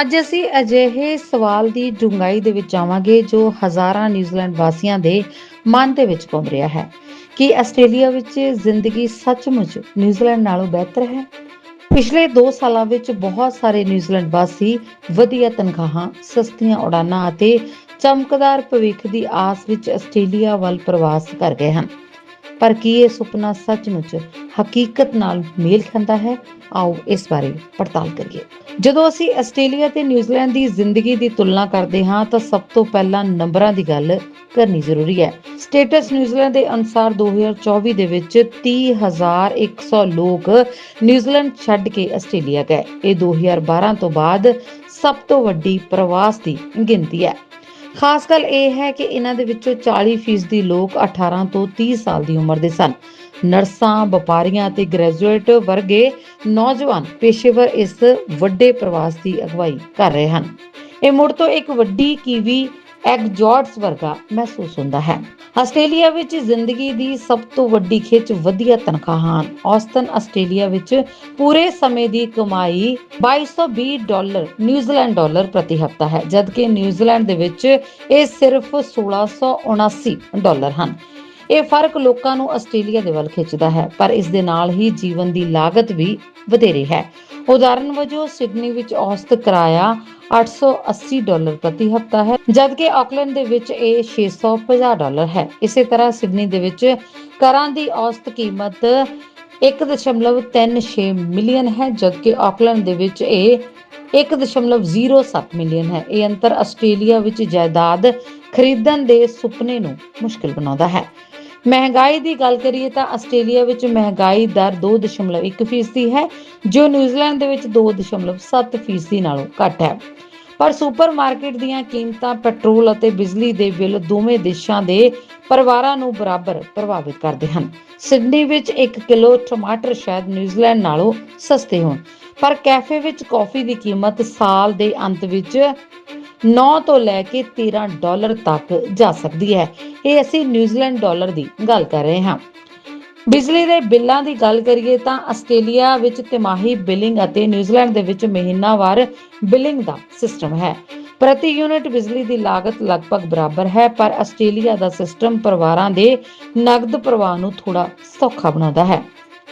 ਅੱਜ ਅਸੀਂ ਅਜਿਹੇ ਸਵਾਲ ਦੀ ਡੂੰਘਾਈ ਦੇ ਵਿੱਚ ਜਾਵਾਂਗੇ ਜੋ ਹਜ਼ਾਰਾਂ ਨਿਊਜ਼ੀਲੈਂਡ ਵਾਸੀਆਂ ਦੇ ਮਨ ਦੇ ਵਿੱਚ ਘੁੰਮ ਰਿਹਾ ਹੈ। ਕਿ ਆਸਟ੍ਰੇਲੀਆ ਵਿੱਚ ਜ਼ਿੰਦਗੀ ਸੱਚਮੁੱਚ ਨਿਊਜ਼ੀਲੈਂਡ ਨਾਲੋਂ ਬਿਹਤਰ ਹੈ? ਪਿਛਲੇ 2 ਸਾਲਾਂ ਵਿੱਚ ਬਹੁਤ ਸਾਰੇ ਨਿਊਜ਼ੀਲੈਂਡ ਵਾਸੀ ਵਧੀਆ ਤਨਖਾਹਾਂ, ਸਸਤੀਆਂ ਉਡਾਨਾਂ ਅਤੇ ਚਮਕਦਾਰ ਭਵਿੱਖ ਦੀ ਆਸ ਵਿੱਚ ਆਸਟ੍ਰੇਲੀਆ ਵੱਲ ਪ੍ਰਵਾਸ ਕਰ ਗਏ ਹਨ। ਪਰ ਕੀ ਇਹ ਸੁਪਨਾ ਸੱਚਮੁੱਚ ਹਕੀਕਤ ਨਾਲ ਮੇਲ ਖਾਂਦਾ ਹੈ? ਆਓ ਇਸ ਬਾਰੇ ਪੜਤਾਲ ਕਰੀਏ। ਜਦੋਂ ਅਸੀਂ ਆਸਟ੍ਰੇਲੀਆ ਤੇ ਨਿਊਜ਼ੀਲੈਂਡ ਦੀ ਜ਼ਿੰਦਗੀ ਦੀ ਤੁਲਨਾ ਕਰਦੇ ਹਾਂ ਤਾਂ ਸਭ ਤੋਂ ਪਹਿਲਾਂ ਨੰਬਰਾਂ ਦੀ ਗੱਲ ਕਰਨੀ ਜ਼ਰੂਰੀ ਹੈ। ਸਟੇਟਸ ਨਿਊਜ਼ੀਲੈਂਡ ਦੇ ਅਨੁਸਾਰ 2024 ਦੇ ਵਿੱਚ 30100 ਲੋਕ ਨਿਊਜ਼ੀਲੈਂਡ ਛੱਡ ਕੇ ਆਸਟ੍ਰੇਲੀਆ ਗਏ। ਇਹ 2012 ਤੋਂ ਬਾਅਦ ਸਭ ਤੋਂ ਵੱਡੀ ਪ੍ਰਵਾਸ ਦੀ ਗਿਣਤੀ ਹੈ। ਖਾਸ ਗੱਲ ਇਹ ਹੈ ਕਿ ਇਹਨਾਂ ਦੇ ਵਿੱਚੋਂ 40% ਲੋਕ 18 ਤੋਂ 30 ਸਾਲ ਦੀ ਉਮਰ ਦੇ ਸਨ। ਨਰਸਾਂ, ਵਪਾਰੀਆਂ ਅਤੇ ਗ੍ਰੈਜੂਏਟ ਵਰਗੇ ਨੌਜਵਾਨ ਪੇਸ਼ੇਵਰ ਇਸ ਵੱਡੇ ਪ੍ਰਵਾਸ ਦੀ ਅਗਵਾਈ ਕਰ ਰਹੇ ਹਨ। ਇਹ ਮੁੜ ਤੋਂ ਇੱਕ ਵੱਡੀ ਕੀਵੀ ਐਗਜ਼ੌਟਸ ਵਰਗਾ ਮਹਿਸੂਸ ਹੁੰਦਾ ਹੈ। ਆਸਟ੍ਰੇਲੀਆ ਵਿੱਚ ਜ਼ਿੰਦਗੀ ਦੀ ਸਭ ਤੋਂ ਵੱਡੀ ਖਿੱਚ ਵਧੀਆ ਤਨਖਾਹਾਂ ਹਨ। ਔਸਤਨ, ਆਸਟ੍ਰੇਲੀਆ ਵਿੱਚ ਪੂਰੇ ਸਮੇਂ ਦੀ ਕਮਾਈ 2220 ਡਾਲਰ, ਨਿਊਜ਼ੀਲੈਂਡ ਡਾਲਰ ਪ੍ਰਤੀ ਹਫ਼ਤਾ ਹੈ, ਜਦਕਿ ਨਿਊਜ਼ੀਲੈਂਡ ਦੇ ਵਿੱਚ ਇਹ ਸਿਰਫ 1679 ਡਾਲਰ ਹਨ। ਇਹ ਫ਼ਰਕ ਲੋਕਾਂ ਨੂੰ ਆਸਟ੍ਰੇਲੀਆ ਦੇ ਵੱਲ ਖਿੱਚਦਾ ਹੈ, ਪਰ ਇਸ ਦੇ ਨਾਲ ਹੀ ਜੀਵਨ ਦੀ ਲਾਗਤ ਵੀ ਵਧੇਰੇ ਹੈ। ਉਦਾਹਰਨ ਵਜੋਂ, ਸਿਡਨੀ ਵਿੱਚ ਔਸਤ ਕਿਰਾਇਆ 880 ਡਾਲਰ ਪ੍ਰਤੀ ਹਫ਼ਤਾ ਹੈ, ਜਦਕਿ ਆਕਲੈਂਡ ਦੇ ਵਿੱਚ ਇਹ 650 ਡਾਲਰ ਹੈ। ਇਸੇ ਤਰ੍ਹਾਂ ਸਿਡਨੀ ਦੇ ਵਿੱਚ ਘਰਾਂ ਦੀ ਔਸਤ ਕੀਮਤ 1.36 ਮਿਲੀਅਨ ਹੈ, ਜਦਕਿ ਆਕਲੈਂਡ ਦੇ ਵਿੱਚ ਇਹ 1.07 ਮਿਲੀਅਨ ਹੈ। ਇਹ ਅੰਤਰ ਆਸਟ੍ਰੇਲੀਆ ਵਿੱਚ ਜਾਇਦਾਦ ਖਰੀਦਣ ਦੇ ਸੁਪਨੇ ਨੂੰ ਮੁਸ਼ਕਲ ਬਣਾਉਂਦਾ ਹੈ। ਮਹਿੰਗਾਈ ਦੀ ਗੱਲ ਕਰੀਏ ਤਾਂ ਆਸਟ੍ਰੇਲੀਆ ਵਿੱਚ ਮਹਿੰਗਾਈ ਦਰ 2.1% ਹੈ, ਜੋ ਨਿਊਜ਼ੀਲੈਂਡ ਦੇ ਵਿੱਚ 2.7% ਨਾਲੋਂ ਘੱਟ ਹੈ। ਪਰ ਸੁਪਰਮਾਰਕਟ ਦੀਆਂ ਕੀਮਤਾਂ ਪੈਟਰੋਲ ਅਤੇ ਬਿਜਲੀ ਦੇ ਬਿੱਲ ਦੋਵੇਂ ਦੇਸ਼ਾਂ ਦੇ ਪਰਿਵਾਰਾਂ ਨੂੰ ਬਰਾਬਰ ਪ੍ਰਭਾਵਿਤ ਕਰਦੇ ਹਨ। ਸਿਡਨੀ ਵਿੱਚ 1 ਕਿਲੋ ਟਮਾਟਰ ਸ਼ਾਇਦ ਨਿਊਜ਼ੀਲੈਂਡ ਨਾਲੋਂ ਸਸਤੇ ਹੋਣ, ਪਰ ਕੈਫੇ ਵਿੱਚ ਕਾਫੀ ਦੀ ਕੀਮਤ ਸਾਲ ਦੇ ਅੰਤ ਵਿੱਚ 9 ਤੋਂ ਲੈ ਕੇ 13 ਡਾਲਰ ਤੱਕ ਜਾ ਸਕਦੀ ਹੈ। ਇਹ ਅਸੀਂ ਨਿਊਜ਼ੀਲੈਂਡ ਡਾਲਰ ਦੀ ਗੱਲ ਕਰ ਰਹੇ ਹਾਂ। ਬਿਜਲੀ ਦੇ ਬਿੱਲਾਂ ਦੀ ਗੱਲ ਕਰੀਏ ਤਾਂ ਆਸਟ੍ਰੇਲੀਆ ਵਿੱਚ ਤਿਮਾਹੀ ਬਿਲਿੰਗ ਅਤੇ ਨਿਊਜ਼ੀਲੈਂਡ ਦੇ ਵਿੱਚ ਮਹੀਨਾਵਾਰ ਬਿਲਿੰਗ ਦਾ ਸਿਸਟਮ ਹੈ। ਪ੍ਰਤੀ ਯੂਨਿਟ ਬਿਜਲੀ ਦੀ ਲਾਗਤ ਲਗਭਗ ਬਰਾਬਰ ਹੈ, ਪਰ ਆਸਟ੍ਰੇਲੀਆ ਦਾ ਸਿਸਟਮ ਪਰਿਵਾਰਾਂ ਦੇ ਨਗਦ ਪ੍ਰਵਾਹ ਨੂੰ ਥੋੜਾ ਸੌਖਾ ਬਣਾਉਂਦਾ ਹੈ।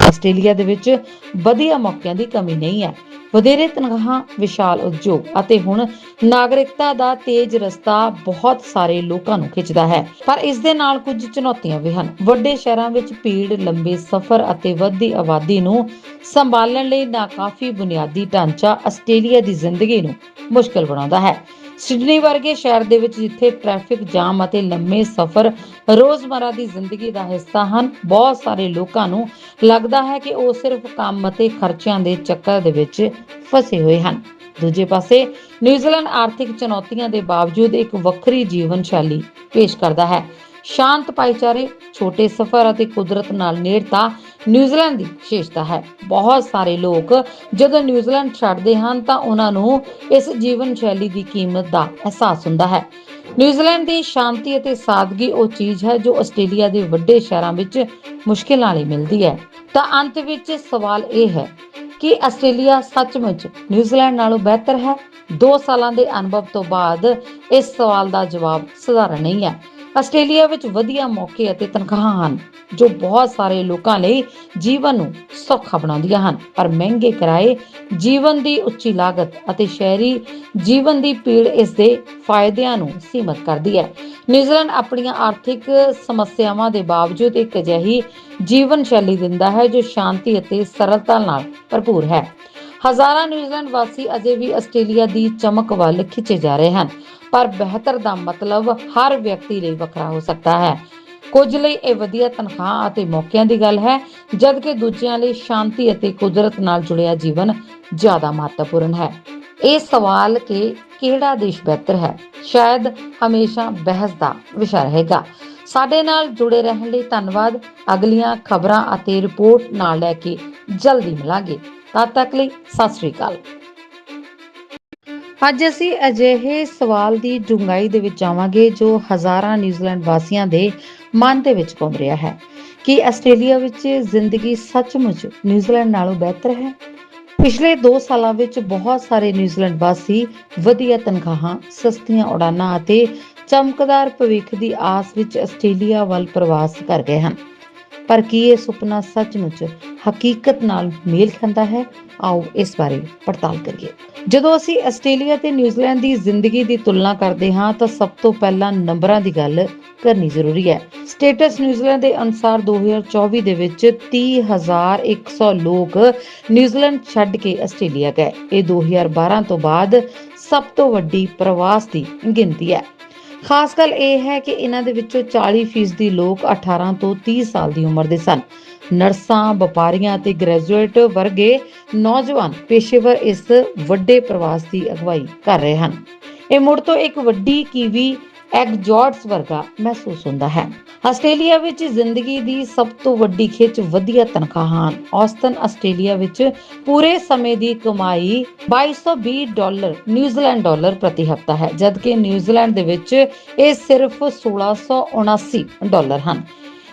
ਆਸਟ੍ਰੇਲੀਆ ਦੇ ਵਿੱਚ ਵਧੀਆ ਮੌਕਿਆਂ ਦੀ ਕਮੀ ਨਹੀਂ ਹੈ। ਵਧੇਰੇ ਤਨਖਾਹਾਂ, ਵਿਸ਼ਾਲ ਉਦਯੋਗ ਅਤੇ ਹੁਣ ਨਾਗਰਿਕਤਾ ਦਾ ਤੇਜ਼ ਰਸਤਾ ਬਹੁਤ ਸਾਰੇ ਲੋਕਾਂ ਨੂੰ ਖਿੱਚਦਾ ਹੈ। ਪਰ ਇਸ ਦੇ ਨਾਲ ਕੁਝ ਚੁਣੌਤੀਆਂ ਵੀ ਹਨ। ਵੱਡੇ ਸ਼ਹਿਰਾਂ ਵਿੱਚ ਭੀੜ, ਲੰਬੇ ਸਫ਼ਰ ਅਤੇ ਵੱਧਦੀ ਆਬਾਦੀ ਨੂੰ ਸੰਭਾਲਣ ਲਈ ਨਾਕਾਫੀ ਬੁਨਿਆਦੀ ਢਾਂਚਾ ਆਸਟ੍ਰੇਲੀਆ ਦੀ ਜ਼ਿੰਦਗੀ ਨੂੰ ਮੁਸ਼ਕਲ ਬਣਾਉਂਦਾ ਹੈ। ਸਿਡਨੀ ਵਰਗੇ ਸ਼ਹਿਰ ਦੇ ਵਿੱਚ ਜਿੱਥੇ ਟ੍ਰੈਫਿਕ ਜਾਮ ਅਤੇ ਲੰਮੇ ਸਫ਼ਰ ਰੋਜ਼ਮਰਾ ਦੀ ਜ਼ਿੰਦਗੀ ਦਾ ਹਿੱਸਾ ਹਨ, ਬਹੁਤ ਸਾਰੇ ਲੋਕਾਂ ਨੂੰ ਲੱਗਦਾ ਹੈ ਕਿ ਉਹ ਸਿਰਫ ਕੰਮ ਅਤੇ ਖਰਚਿਆਂ ਦੇ ਚੱਕਰ ਦੇ ਵਿੱਚ ਫਸੇ ਹੋਏ ਹਨ। ਦੂਜੇ ਪਾਸੇ, ਨਿਊਜ਼ੀਲੈਂਡ ਆਰਥਿਕ ਚੁਣੌਤੀਆਂ ਦੇ ਬਾਵਜੂਦ ਇੱਕ ਵੱਖਰੀ ਜੀਵਨ ਸ਼ੈਲੀ ਪੇਸ਼ ਕਰਦਾ ਹੈ। ਸ਼ਾਂਤ ਭਾਈਚਾਰੇ, ਛੋਟੇ ਸਫ਼ਰ ਅਤੇ ਕੁਦਰਤ ਨਾਲ ਨੇੜਤਾ ਨਿਊਜ਼ੀਲੈਂਡ ਦੀ ਵਿਸ਼ੇਸ਼ਤਾ ਹੈ। ਬਹੁਤ ਸਾਰੇ ਲੋਕ ਜਦੋਂ ਨਿਊਜ਼ੀਲੈਂਡ ਛੱਡਦੇ ਹਨ ਤਾਂ ਉਹਨਾਂ ਨੂੰ ਇਸ ਜੀਵਨ ਸ਼ੈਲੀ ਦੀ ਕੀਮਤ ਦਾ ਅਹਿਸਾਸ ਹੁੰਦਾ ਹੈ। ਨਿਊਜ਼ੀਲੈਂਡ ਦੀ ਸ਼ਾਂਤੀ ਅਤੇ ਸਾਦਗੀ ਉਹ ਚੀਜ਼ ਹੈ ਜੋ ਆਸਟ੍ਰੇਲੀਆ ਦੇ ਵੱਡੇ ਸ਼ਹਿਰਾਂ ਵਿੱਚ ਮੁਸ਼ਕਿਲ ਨਾਲ ਹੀ ਮਿਲਦੀ ਹੈ। ਤਾਂ ਅੰਤ ਵਿੱਚ ਸਵਾਲ ਇਹ ਹੈ ਕਿ ਆਸਟ੍ਰੇਲੀਆ ਸੱਚਮੁੱਚ ਨਿਊਜ਼ੀਲੈਂਡ ਨਾਲੋਂ ਬਿਹਤਰ ਹੈ? 2 ਸਾਲਾਂ ਦੇ ਅਨੁਭਵ ਤੋਂ ਬਾਅਦ ਇਸ ਸਵਾਲ ਦਾ ਜਵਾਬ ਸਧਾਰਨ ਨਹੀਂ ਹੈ। ਆਸਟ੍ਰੇਲੀਆ ਵਿੱਚ ਵਧੀਆ ਮੌਕੇ ਅਤੇ ਤਨਖਾਹਾਂ ਹਨ, ਜੋ ਬਹੁਤ ਸਾਰੇ ਲੋਕਾਂ ਲਈ ਜੀਵਨ ਨੂੰ ਸੌਖਾ ਬਣਾਉਂਦੀਆਂ ਹਨ। ਪਰ ਮਹਿੰਗੇ ਕਿਰਾਏ, ਜੀਵਨ ਦੀ ਉੱਚੀ ਲਾਗਤ ਅਤੇ ਸ਼ਹਿਰੀ ਜੀਵਨ ਦੀ ਪੀੜ ਇਸ ਦੇ ਫਾਇਦਿਆਂ ਨੂੰ ਸੀਮਤ ਕਰਦੀ ਹੈ। ਨਿਊਜ਼ੀਲੈਂਡ ਆਪਣੀਆਂ ਆਰਥਿਕ ਸਮੱਸਿਆਵਾਂ ਦੇ ਬਾਵਜੂਦ ਇੱਕ ਅਜਿਹੀ ਜੀਵਨ ਸ਼ੈਲੀ ਦਿੰਦਾ ਹੈ, ਜੋ ਸ਼ਾਂਤੀ ਅਤੇ ਸਰਲਤਾ ਨਾਲ ਭਰਪੂਰ ਹੈ। ਹਜ਼ਾਰਾਂ ਨਿਊਜ਼ੀਲੈਂਡ ਵਾਸੀ ਅਜੇ ਵੀ ਆਸਟ੍ਰੇਲੀਆ ਦੀ ਚਮਕ ਵੱਲ ਖਿੱਚੇ ਜਾ ਰਹੇ ਹਨ। ਪਰ ਬਿਹਤਰ ਦਾ ਮਤਲਬ ਹਰ ਵਿਅਕਤੀ ਲਈ ਵੱਖਰਾ ਹੋ ਸਕਦਾ ਹੈ। ਕੁਝ ਲਈ ਇਹ ਵਧੀਆ ਤਨਖਾਹ ਅਤੇ ਮੌਕਿਆਂ ਦੀ ਗੱਲ ਹੈ, ਜਦਕਿ ਦੂਜਿਆਂ ਲਈ ਸ਼ਾਂਤੀ ਅਤੇ ਕੁਦਰਤ ਨਾਲ ਜੁੜਿਆ ਜੀਵਨ ਜ਼ਿਆਦਾ ਮਹੱਤਵਪੂਰਨ ਹੈ। ਇਹ ਸਵਾਲ ਕਿ ਕਿਹੜਾ ਦੇਸ਼ ਬਿਹਤਰ ਹੈ? ਸ਼ਾਇਦ ਹਮੇਸ਼ਾ ਬਹਿਸ ਦਾ ਵਿਸ਼ਾ ਰਹੇਗਾ। ਸਾਡੇ ਨਾਲ ਜੁੜੇ ਰਹਿਣ ਲਈ ਧੰਨਵਾਦ। ਅਗਲੀਆਂ ਖਬਰਾਂ ਅਤੇ ਰਿਪੋਰਟ ਨਾਲ ਲੈ ਕੇ ਜਲਦੀ ਮਿਲਾਂਗੇ। ਤਦ ਤੱਕ ਲਈ ਸਤਿ ਸ੍ਰੀ ਅਕਾਲ। ਅੱਜ ਅਸੀਂ ਅਜਿਹੇ ਸਵਾਲ ਦੀ ਡੂੰਘਾਈ ਦੇ ਵਿੱਚ ਜਾਵਾਂਗੇ ਜੋ ਹਜ਼ਾਰਾਂ ਨਿਊਜ਼ੀਲੈਂਡ ਵਾਸੀਆਂ ਦੇ ਮਨ ਦੇ ਵਿੱਚ ਘੁੰਮ ਰਿਹਾ ਹੈ ਕਿ ਆਸਟ੍ਰੇਲੀਆ ਵਿੱਚ ਜ਼ਿੰਦਗੀ ਸੱਚਮੁੱਚ ਨਿਊਜ਼ੀਲੈਂਡ ਨਾਲੋਂ ਬਿਹਤਰ ਹੈ। ਪਿਛਲੇ 2 ਸਾਲਾਂ ਵਿੱਚ ਬਹੁਤ ਸਾਰੇ ਨਿਊਜ਼ੀਲੈਂਡ ਵਾਸੀ ਵਧੀਆ ਤਨਖਾਹਾਂ, ਸਸਤੀਆਂ ਉਡਾਨਾਂ ਅਤੇ ਚਮਕਦਾਰ ਭਵਿੱਖ ਦੀ ਆਸ ਵਿੱਚ ਆਸਟ੍ਰੇਲੀਆ ਵੱਲ ਪ੍ਰਵਾਸ ਕਰ ਗਏ ਹਨ। ਪਰ ਕੀ ਇਹ ਸੁਪਨਾ ਸੱਚਮੁੱਚ ਹਕੀਕਤ ਨਾਲ ਮੇਲ ਖਾਂਦਾ ਹੈ? ਆਓ ਇਸ ਬਾਰੇ ਪੜਤਾਲ ਕਰੀਏ। ਜਦੋਂ ਅਸੀਂ ਆਸਟ੍ਰੇਲੀਆ ਤੇ ਨਿਊਜ਼ੀਲੈਂਡ ਦੀ ਜ਼ਿੰਦਗੀ ਦੀ ਤੁਲਨਾ ਕਰਦੇ ਹਾਂ ਤਾਂ ਸਭ ਤੋਂ ਪਹਿਲਾਂ ਨੰਬਰਾਂ ਦੀ ਗੱਲ ਕਰਨੀ ਜ਼ਰੂਰੀ ਹੈ। ਸਟੇਟਸ ਨਿਊਜ਼ੀਲੈਂਡ ਦੇ ਅਨੁਸਾਰ 2024 ਦੇ ਵਿੱਚ 30100 ਲੋਕ ਨਿਊਜ਼ੀਲੈਂਡ ਛੱਡ ਕੇ ਆਸਟ੍ਰੇਲੀਆ ਗਏ। ਇਹ 2012 ਤੋਂ ਬਾਅਦ ਸਭ ਤੋਂ ਵੱਡੀ ਪ੍ਰਵਾਸ ਦੀ ਗਿਣਤੀ ਹੈ। ਖਾਸ ਗੱਲ ਇਹ ਹੈ ਕਿ ਇਹਨਾਂ ਦੇ ਵਿੱਚੋਂ 40% ਲੋਕ 18 ਤੋਂ 30 ਸਾਲ ਦੀ ਉਮਰ ਦੇ ਸਨ। ਨਰਸਾਂ, ਵਪਾਰੀਆਂ ਅਤੇ ਗ੍ਰੈਜੂਏਟ ਵਰਗੇ ਨੌਜਵਾਨ ਪੇਸ਼ੇਵਰ ਇਸ ਵੱਡੇ ਪ੍ਰਵਾਸ ਦੀ ਅਗਵਾਈ ਕਰ ਰਹੇ ਹਨ। ਇਹ ਮੁੜ ਤੋਂ ਇੱਕ ਵੱਡੀ ਕੀਵੀ ਐਗਜ਼ੌਟਸ ਵਰਗਾ ਮਹਿਸੂਸ ਹੁੰਦਾ ਹੈ। ਆਸਟ੍ਰੇਲੀਆ ਵਿੱਚ ਜ਼ਿੰਦਗੀ ਦੀ ਸਭ ਤੋਂ ਵੱਡੀ ਖਿੱਚ ਵਧੀਆ ਤਨਖਾਹਾਂ ਹਨ। ਔਸਤਨ, ਆਸਟ੍ਰੇਲੀਆ ਵਿੱਚ ਪੂਰੇ ਸਮੇਂ ਦੀ ਕਮਾਈ 2220 ਡਾਲਰ, ਨਿਊਜ਼ੀਲੈਂਡ ਡਾਲਰ ਪ੍ਰਤੀ ਹਫ਼ਤਾ ਹੈ, ਜਦਕਿ ਨਿਊਜ਼ੀਲੈਂਡ ਦੇ ਵਿੱਚ ਇਹ ਸਿਰਫ 1679 ਡਾਲਰ ਹਨ।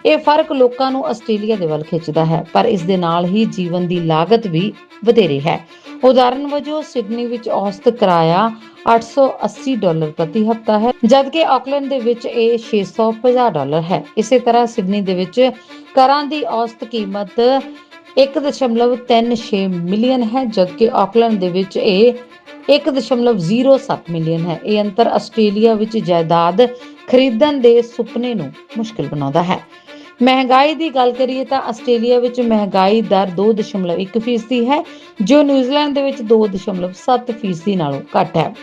ਇਹ ਫ਼ਰਕ ਲੋਕਾਂ ਨੂੰ ਆਸਟ੍ਰੇਲੀਆ ਦੇ ਵੱਲ ਖਿੱਚਦਾ ਹੈ, ਪਰ ਇਸ ਦੇ ਨਾਲ ਹੀ ਜੀਵਨ ਦੀ ਲਾਗਤ ਵੀ ਵਧੇਰੇ ਹੈ। ਉਦਾਹਰਨ ਵਜੋਂ, ਸਿਡਨੀ ਵਿੱਚ ਔਸਤ ਕਿਰਾਇਆ 880 ਡਾਲਰ ਪ੍ਰਤੀ ਹਫ਼ਤਾ ਹੈ, ਜਦਕਿ ਆਕਲੈਂਡ ਦੇ ਵਿੱਚ ਇਹ 650 ਡਾਲਰ ਹੈ। ਇਸੇ ਤਰ੍ਹਾਂ ਸਿਡਨੀ ਦੇ ਵਿੱਚ ਘਰਾਂ ਦੀ ਔਸਤ ਕੀਮਤ 1.36 ਮਿਲੀਅਨ ਹੈ, ਜਦਕਿ ਆਕਲੈਂਡ ਦੇ ਵਿੱਚ ਇਹ 1.07 ਮਿਲੀਅਨ ਹੈ। ਇਹ ਅੰਤਰ ਆਸਟ੍ਰੇਲੀਆ ਵਿੱਚ ਜਾਇਦਾਦ ਖਰੀਦਣ ਦੇ ਸੁਪਨੇ ਨੂੰ ਮੁਸ਼ਕਲ ਬਣਾਉਂਦਾ ਹੈ। ਮਹਿੰਗਾਈ ਦੀ ਗੱਲ ਕਰੀਏ ਤਾਂ ਆਸਟ੍ਰੇਲੀਆ ਵਿੱਚ ਮਹਿੰਗਾਈ ਦਰ 2.1% ਹੈ, ਜੋ ਨਿਊਜ਼ੀਲੈਂਡ ਦੇ ਵਿੱਚ 2.7% ਨਾਲੋਂ ਘੱਟ ਹੈ।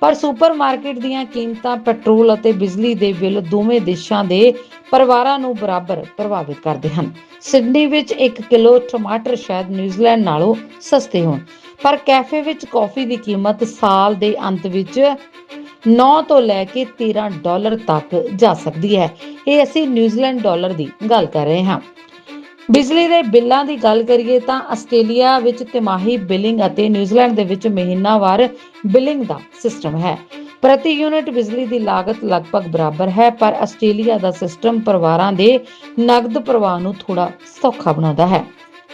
ਪਰ ਸੁਪਰਮਾਰਕਟ ਦੀਆਂ ਕੀਮਤਾਂ ਪੈਟਰੋਲ ਅਤੇ ਬਿਜਲੀ ਦੇ ਬਿੱਲ ਦੋਵੇਂ ਦੇਸ਼ਾਂ ਦੇ ਪਰਿਵਾਰਾਂ ਨੂੰ ਬਰਾਬਰ ਪ੍ਰਭਾਵਿਤ ਕਰਦੇ ਹਨ। ਸਿਡਨੀ ਵਿੱਚ 1 ਕਿਲੋ ਟਮਾਟਰ ਸ਼ਾਇਦ ਨਿਊਜ਼ੀਲੈਂਡ ਨਾਲੋਂ ਸਸਤੇ ਹੋਣ, ਪਰ ਕੈਫੇ ਵਿੱਚ ਕਾਫੀ ਦੀ ਕੀਮਤ ਸਾਲ ਦੇ ਅੰਤ ਵਿੱਚ 9 ਤੋਂ ਲੈ ਕੇ 13 ਡਾਲਰ ਤੱਕ ਜਾ ਸਕਦੀ ਹੈ। ਇਹ ਅਸੀਂ ਨਿਊਜ਼ੀਲੈਂਡ ਡਾਲਰ ਦੀ ਗੱਲ ਕਰ ਰਹੇ ਹਾਂ। ਬਿਜਲੀ ਦੇ ਬਿੱਲਾਂ ਦੀ ਗੱਲ ਕਰੀਏ ਤਾਂ ਆਸਟ੍ਰੇਲੀਆ ਵਿੱਚ ਤਿਮਾਹੀ ਬਿਲਿੰਗ ਅਤੇ ਨਿਊਜ਼ੀਲੈਂਡ ਦੇ ਵਿੱਚ ਮਹੀਨਾਵਾਰ ਬਿਲਿੰਗ ਦਾ ਸਿਸਟਮ ਹੈ। ਪ੍ਰਤੀ ਯੂਨਿਟ ਬਿਜਲੀ ਦੀ ਲਾਗਤ ਲਗਭਗ ਬਰਾਬਰ ਹੈ, ਪਰ ਆਸਟ੍ਰੇਲੀਆ ਦਾ ਸਿਸਟਮ ਪਰਿਵਾਰਾਂ ਦੇ ਨਗਦ ਪ੍ਰਵਾਹ ਨੂੰ ਥੋੜਾ ਸੌਖਾ ਬਣਾਉਂਦਾ ਹੈ।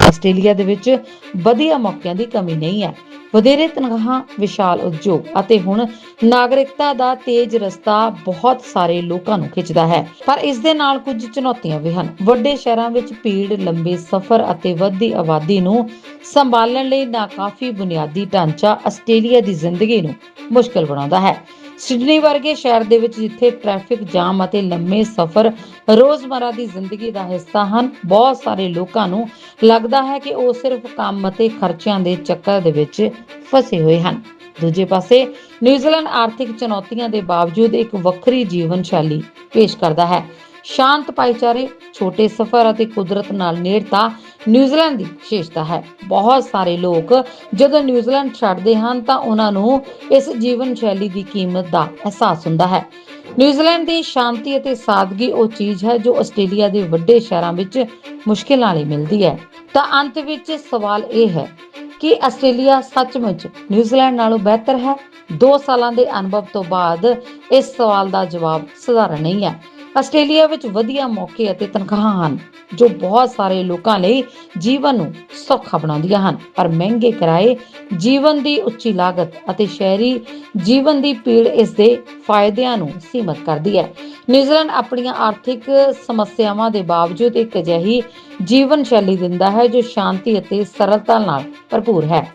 ਆਸਟ੍ਰੇਲੀਆ ਦੇ ਵਿੱਚ ਵਧੀਆ ਮੌਕਿਆਂ ਦੀ ਕਮੀ ਨਹੀਂ ਹੈ। ਵਧੇਰੇ ਤਨਖਾਹਾਂ, ਵਿਸ਼ਾਲ ਉਦਯੋਗ ਅਤੇ ਹੁਣ ਨਾਗਰਿਕਤਾ ਦਾ ਤੇਜ਼ ਰਸਤਾ ਬਹੁਤ ਸਾਰੇ ਲੋਕਾਂ ਨੂੰ ਖਿੱਚਦਾ ਹੈ, ਪਰ ਇਸ ਦੇ ਨਾਲ ਕੁਝ ਚੁਣੌਤੀਆਂ ਵੀ ਹਨ। ਵੱਡੇ ਸ਼ਹਿਰਾਂ ਵਿੱਚ ਭੀੜ, ਲੰਬੇ ਸਫ਼ਰ ਅਤੇ ਵੱਧਦੀ ਆਬਾਦੀ ਨੂੰ ਸੰਭਾਲਣ ਲਈ ਨਾਕਾਫੀ ਬੁਨਿਆਦੀ ਢਾਂਚਾ ਆਸਟ੍ਰੇਲੀਆ ਦੀ ਜ਼ਿੰਦਗੀ ਨੂੰ ਮੁਸ਼ਕਲ ਬਣਾਉਂਦਾ ਹੈ। ਸਿਡਨੀ ਵਰਗੇ ਸ਼ਹਿਰ ਦੇ ਵਿੱਚ ਜਿੱਥੇ ਟ੍ਰੈਫਿਕ ਜਾਮ ਅਤੇ ਲੰਮੇ ਸਫ਼ਰ ਰੋਜ਼ਮਰਾ ਦੀ ਜ਼ਿੰਦਗੀ ਦਾ ਹਿੱਸਾ ਹਨ, ਬਹੁਤ ਸਾਰੇ ਲੋਕਾਂ ਨੂੰ ਲੱਗਦਾ ਹੈ ਕਿ ਉਹ ਸਿਰਫ ਕੰਮ ਅਤੇ ਖਰਚਿਆਂ ਦੇ ਚੱਕਰ ਦੇ ਵਿੱਚ ਫਸੇ ਹੋਏ ਹਨ। ਦੂਜੇ ਪਾਸੇ, ਨਿਊਜ਼ੀਲੈਂਡ ਆਰਥਿਕ ਚੁਣੌਤੀਆਂ ਦੇ ਬਾਵਜੂਦ ਇੱਕ ਵੱਖਰੀ ਜੀਵਨ ਸ਼ੈਲੀ ਪੇਸ਼ ਕਰਦਾ ਹੈ। ਸ਼ਾਂਤ ਭਾਈਚਾਰੇ, ਛੋਟੇ ਸਫ਼ਰ ਅਤੇ ਕੁਦਰਤ ਨਾਲ ਨੇੜਤਾ ਨਿਊਜ਼ੀਲੈਂਡ ਦੀ ਵਿਸ਼ੇਸ਼ਤਾ ਹੈ। ਬਹੁਤ ਸਾਰੇ ਲੋਕ ਜਦੋਂ ਨਿਊਜ਼ੀਲੈਂਡ ਛੱਡਦੇ ਹਨ ਤਾਂ ਉਹਨਾਂ ਨੂੰ ਇਸ ਜੀਵਨ ਸ਼ੈਲੀ ਦੀ ਕੀਮਤ ਦਾ ਅਹਿਸਾਸ ਹੁੰਦਾ ਹੈ। ਨਿਊਜ਼ੀਲੈਂਡ ਦੀ ਸ਼ਾਂਤੀ ਅਤੇ ਸਾਦਗੀ ਉਹ ਚੀਜ਼ ਹੈ ਜੋ ਆਸਟ੍ਰੇਲੀਆ ਦੇ ਵੱਡੇ ਸ਼ਹਿਰਾਂ ਵਿੱਚ ਮੁਸ਼ਕਿਲ ਨਾਲ ਹੀ ਮਿਲਦੀ ਹੈ। ਤਾਂ ਅੰਤ ਵਿੱਚ ਸਵਾਲ ਇਹ ਹੈ ਕਿ ਆਸਟ੍ਰੇਲੀਆ ਸੱਚਮੁੱਚ ਨਿਊਜ਼ੀਲੈਂਡ ਨਾਲੋਂ ਬਿਹਤਰ ਹੈ? 2 ਸਾਲਾਂ ਦੇ ਅਨੁਭਵ ਤੋਂ ਬਾਅਦ ਇਸ ਸਵਾਲ ਦਾ ਜਵਾਬ ਸਧਾਰਨ ਨਹੀਂ ਹੈ। ਆਸਟ੍ਰੇਲੀਆ ਵਿੱਚ ਵਧੀਆ ਮੌਕੇ ਅਤੇ ਤਨਖਾਹਾਂ ਹਨ, ਜੋ ਬਹੁਤ ਸਾਰੇ ਲੋਕਾਂ ਲਈ ਜੀਵਨ ਨੂੰ ਸੌਖਾ ਬਣਾਉਂਦੀਆਂ ਹਨ। ਪਰ ਮਹਿੰਗੇ ਕਿਰਾਏ, ਜੀਵਨ ਦੀ ਉੱਚੀ ਲਾਗਤ ਅਤੇ ਸ਼ਹਿਰੀ ਜੀਵਨ ਦੀ ਪੀੜ ਇਸ ਦੇ ਫਾਇਦਿਆਂ ਨੂੰ ਸੀਮਤ ਕਰਦੀ ਹੈ। ਨਿਊਜ਼ੀਲੈਂਡ ਆਪਣੀਆਂ ਆਰਥਿਕ ਸਮੱਸਿਆਵਾਂ ਦੇ ਬਾਵਜੂਦ ਇੱਕ ਅਜਿਹੀ ਜੀਵਨ ਸ਼ੈਲੀ ਦਿੰਦਾ ਹੈ, ਜੋ ਸ਼ਾਂਤੀ ਅਤੇ ਸਰਲਤਾ ਨਾਲ ਭਰਪੂਰ ਹੈ।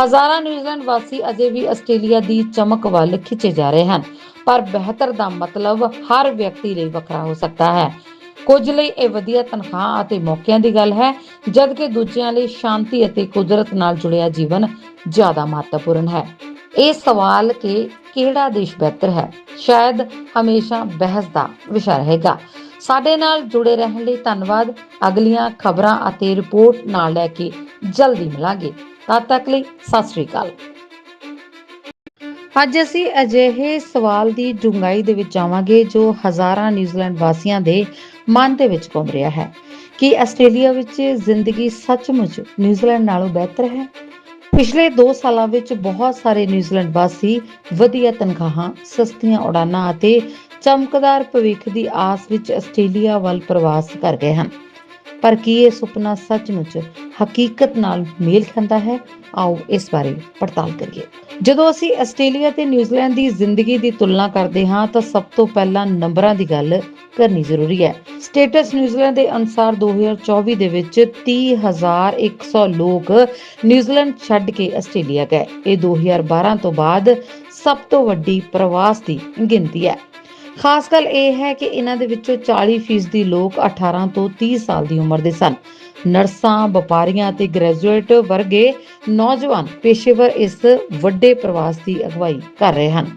ਹਜ਼ਾਰਾਂ ਨਿਊਜ਼ੀਲੈਂਡ ਵਾਸੀ ਅਜੇ ਵੀ ਆਸਟ੍ਰੇਲੀਆ ਦੀ ਚਮਕ ਵੱਲ ਖਿੱਚੇ ਜਾ ਰਹੇ ਹਨ। ਪਰ ਬਿਹਤਰ ਦਾ ਮਤਲਬ ਹਰ ਵਿਅਕਤੀ ਲਈ ਵੱਖਰਾ ਹੋ ਸਕਦਾ ਹੈ। ਕੁਝ ਲਈ ਇਹ ਵਧੀਆ ਤਨਖਾਹ ਅਤੇ ਮੌਕਿਆਂ ਦੀ ਗੱਲ ਹੈ, ਜਦਕਿ ਦੂਜਿਆਂ ਲਈ ਸ਼ਾਂਤੀ ਅਤੇ ਕੁਦਰਤ ਨਾਲ ਜੁੜਿਆ ਜੀਵਨ ਜ਼ਿਆਦਾ ਮਹੱਤਵਪੂਰਨ ਹੈ। ਇਹ ਸਵਾਲ ਕਿ ਕਿਹੜਾ ਦੇਸ਼ ਬਿਹਤਰ ਹੈ? ਸ਼ਾਇਦ ਹਮੇਸ਼ਾ ਬਹਿਸ ਦਾ ਵਿਸ਼ਾ ਰਹੇਗਾ। ਸਾਡੇ ਨਾਲ ਜੁੜੇ ਰਹਿਣ ਲਈ ਧੰਨਵਾਦ। ਅਗਲੀਆਂ ਖਬਰਾਂ ਅਤੇ ਰਿਪੋਰਟ ਨਾਲ ਲੈ ਕੇ ਜਲਦੀ ਮਿਲਾਂਗੇ। ਤਦ ਤੱਕ ਲਈ ਸਤਿ ਸ੍ਰੀ ਅਕਾਲ। ਅੱਜ ਅਸੀਂ ਅਜਿਹੇ ਸਵਾਲ ਦੀ ਡੂੰਘਾਈ ਦੇ ਵਿੱਚ ਜਾਵਾਂਗੇ ਜੋ ਹਜ਼ਾਰਾਂ ਨਿਊਜ਼ੀਲੈਂਡ ਵਾਸੀਆਂ ਦੇ ਮਨ ਦੇ ਵਿੱਚ ਘੁੰਮ ਰਿਹਾ ਹੈ। ਕਿ ਆਸਟ੍ਰੇਲੀਆ ਵਿੱਚ ਜ਼ਿੰਦਗੀ ਸੱਚਮੁੱਚ ਨਿਊਜ਼ੀਲੈਂਡ ਨਾਲੋਂ ਬਿਹਤਰ ਹੈ? ਪਿਛਲੇ 2 ਸਾਲਾਂ ਵਿੱਚ ਬਹੁਤ ਸਾਰੇ ਨਿਊਜ਼ੀਲੈਂਡ ਵਾਸੀ ਵਧੀਆ ਤਨਖਾਹਾਂ, ਸਸਤੀਆਂ ਉਡਾਨਾਂ ਅਤੇ ਚਮਕਦਾਰ ਭਵਿੱਖ ਦੀ ਆਸ ਵਿੱਚ ਆਸਟ੍ਰੇਲੀਆ ਵੱਲ ਪ੍ਰਵਾਸ ਕਰ ਗਏ ਹਨ। ਪਰ ਕੀ ਇਹ ਸੁਪਨਾ ਸੱਚਮੁੱਚ ਹਕੀਕਤ ਨਾਲ ਮੇਲ ਖਾਂਦਾ ਹੈ? ਆਓ ਇਸ ਬਾਰੇ ਪੜਤਾਲ ਕਰੀਏ। ਜਦੋਂ ਅਸੀਂ ਆਸਟ੍ਰੇਲੀਆ ਤੇ ਨਿਊਜ਼ੀਲੈਂਡ ਦੀ ਜ਼ਿੰਦਗੀ ਦੀ ਤੁਲਨਾ ਕਰਦੇ ਹਾਂ ਤਾਂ ਸਭ ਤੋਂ ਪਹਿਲਾਂ ਨੰਬਰਾਂ ਦੀ ਗੱਲ ਕਰਨੀ ਜ਼ਰੂਰੀ ਹੈ। ਸਟੇਟਸ ਨਿਊਜ਼ੀਲੈਂਡ ਦੇ ਅਨੁਸਾਰ 2024 ਦੇ ਵਿੱਚ 30100 ਲੋਕ ਨਿਊਜ਼ੀਲੈਂਡ ਛੱਡ ਕੇ ਆਸਟ੍ਰੇਲੀਆ ਗਏ। ਇਹ 2012 ਤੋਂ ਬਾਅਦ ਸਭ ਤੋਂ ਵੱਡੀ ਪ੍ਰਵਾਸ ਦੀ ਗਿਣਤੀ ਹੈ। ਖਾਸ ਗੱਲ ਇਹ ਹੈ ਕਿ ਇਹਨਾਂ ਦੇ ਵਿੱਚੋਂ 40% ਲੋਕ 18 ਤੋਂ 30 ਸਾਲ ਦੀ ਉਮਰ ਦੇ ਸਨ। ਨਰਸਾਂ, ਵਪਾਰੀਆਂ ਅਤੇ ਗ੍ਰੈਜੂਏਟ ਵਰਗੇ ਨੌਜਵਾਨ ਪੇਸ਼ੇਵਰ ਇਸ ਵੱਡੇ ਪ੍ਰਵਾਸ ਦੀ ਅਗਵਾਈ ਕਰ ਰਹੇ ਹਨ।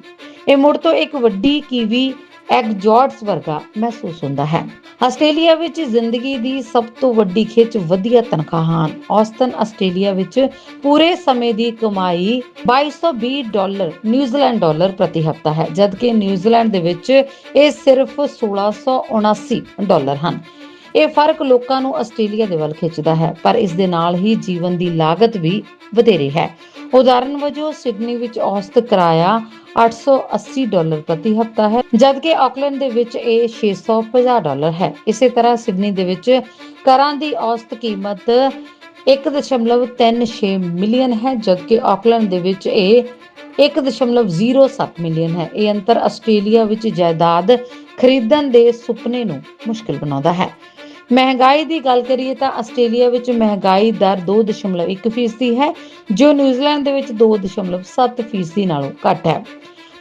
ਇਹ ਮੁੜ ਤੋਂ ਇੱਕ ਵੱਡੀ ਕੀਵੀ ਐਗਜ਼ੌਟਸ ਵਰਗਾ ਮਹਿਸੂਸ ਹੁੰਦਾ ਹੈ। ਆਸਟ੍ਰੇਲੀਆ ਵਿੱਚ ਜ਼ਿੰਦਗੀ ਦੀ ਸਭ ਤੋਂ ਵੱਡੀ ਖਿੱਚ ਵਧੀਆ ਤਨਖਾਹਾਂ ਹਨ। ਔਸਤਨ, ਆਸਟ੍ਰੇਲੀਆ ਵਿੱਚ ਪੂਰੇ ਸਮੇਂ ਦੀ ਕਮਾਈ 2220 ਡਾਲਰ, ਨਿਊਜ਼ੀਲੈਂਡ ਡਾਲਰ ਪ੍ਰਤੀ ਹਫ਼ਤਾ ਹੈ, ਜਦਕਿ ਨਿਊਜ਼ੀਲੈਂਡ ਦੇ ਵਿੱਚ ਇਹ ਸਿਰਫ 1679 ਡਾਲਰ ਹਨ। ਇਹ ਫ਼ਰਕ ਲੋਕਾਂ ਨੂੰ ਆਸਟ੍ਰੇਲੀਆ ਦੇ ਵੱਲ ਖਿੱਚਦਾ ਹੈ, ਪਰ ਇਸ ਦੇ ਨਾਲ ਹੀ ਜੀਵਨ ਦੀ ਲਾਗਤ ਵੀ ਵਧੇਰੇ ਹੈ। ਉਦਾਹਰਨ ਵਜੋਂ, ਸਿਡਨੀ ਵਿੱਚ ਔਸਤ ਕਿਰਾਇਆ 880 ਡਾਲਰ ਪ੍ਰਤੀ ਹਫ਼ਤਾ ਹੈ, ਜਦਕਿ ਆਕਲੈਂਡ ਦੇ ਵਿੱਚ ਇਹ 650 ਡਾਲਰ ਹੈ। ਇਸੇ ਤਰ੍ਹਾਂ ਸਿਡਨੀ ਦੇ ਵਿੱਚ ਘਰਾਂ ਦੀ ਔਸਤ ਕੀਮਤ 1.36 ਮਿਲੀਅਨ ਹੈ, ਜਦਕਿ ਆਕਲੈਂਡ ਦੇ ਵਿੱਚ ਇਹ 1.07 ਮਿਲੀਅਨ ਹੈ। ਇਹ ਅੰਤਰ ਆਸਟ੍ਰੇਲੀਆ ਵਿੱਚ ਜਾਇਦਾਦ ਖਰੀਦਣ ਦੇ ਸੁਪਨੇ ਨੂੰ ਮੁਸ਼ਕਲ ਬਣਾਉਂਦਾ ਹੈ। ਮਹਿੰਗਾਈ ਦੀ ਗੱਲ ਕਰੀਏ ਤਾਂ ਆਸਟ੍ਰੇਲੀਆ ਵਿੱਚ ਮਹਿੰਗਾਈ ਦਰ 2.1% ਹੈ, ਜੋ ਨਿਊਜ਼ੀਲੈਂਡ ਦੇ ਵਿੱਚ 2.7% ਨਾਲੋਂ ਘੱਟ ਹੈ।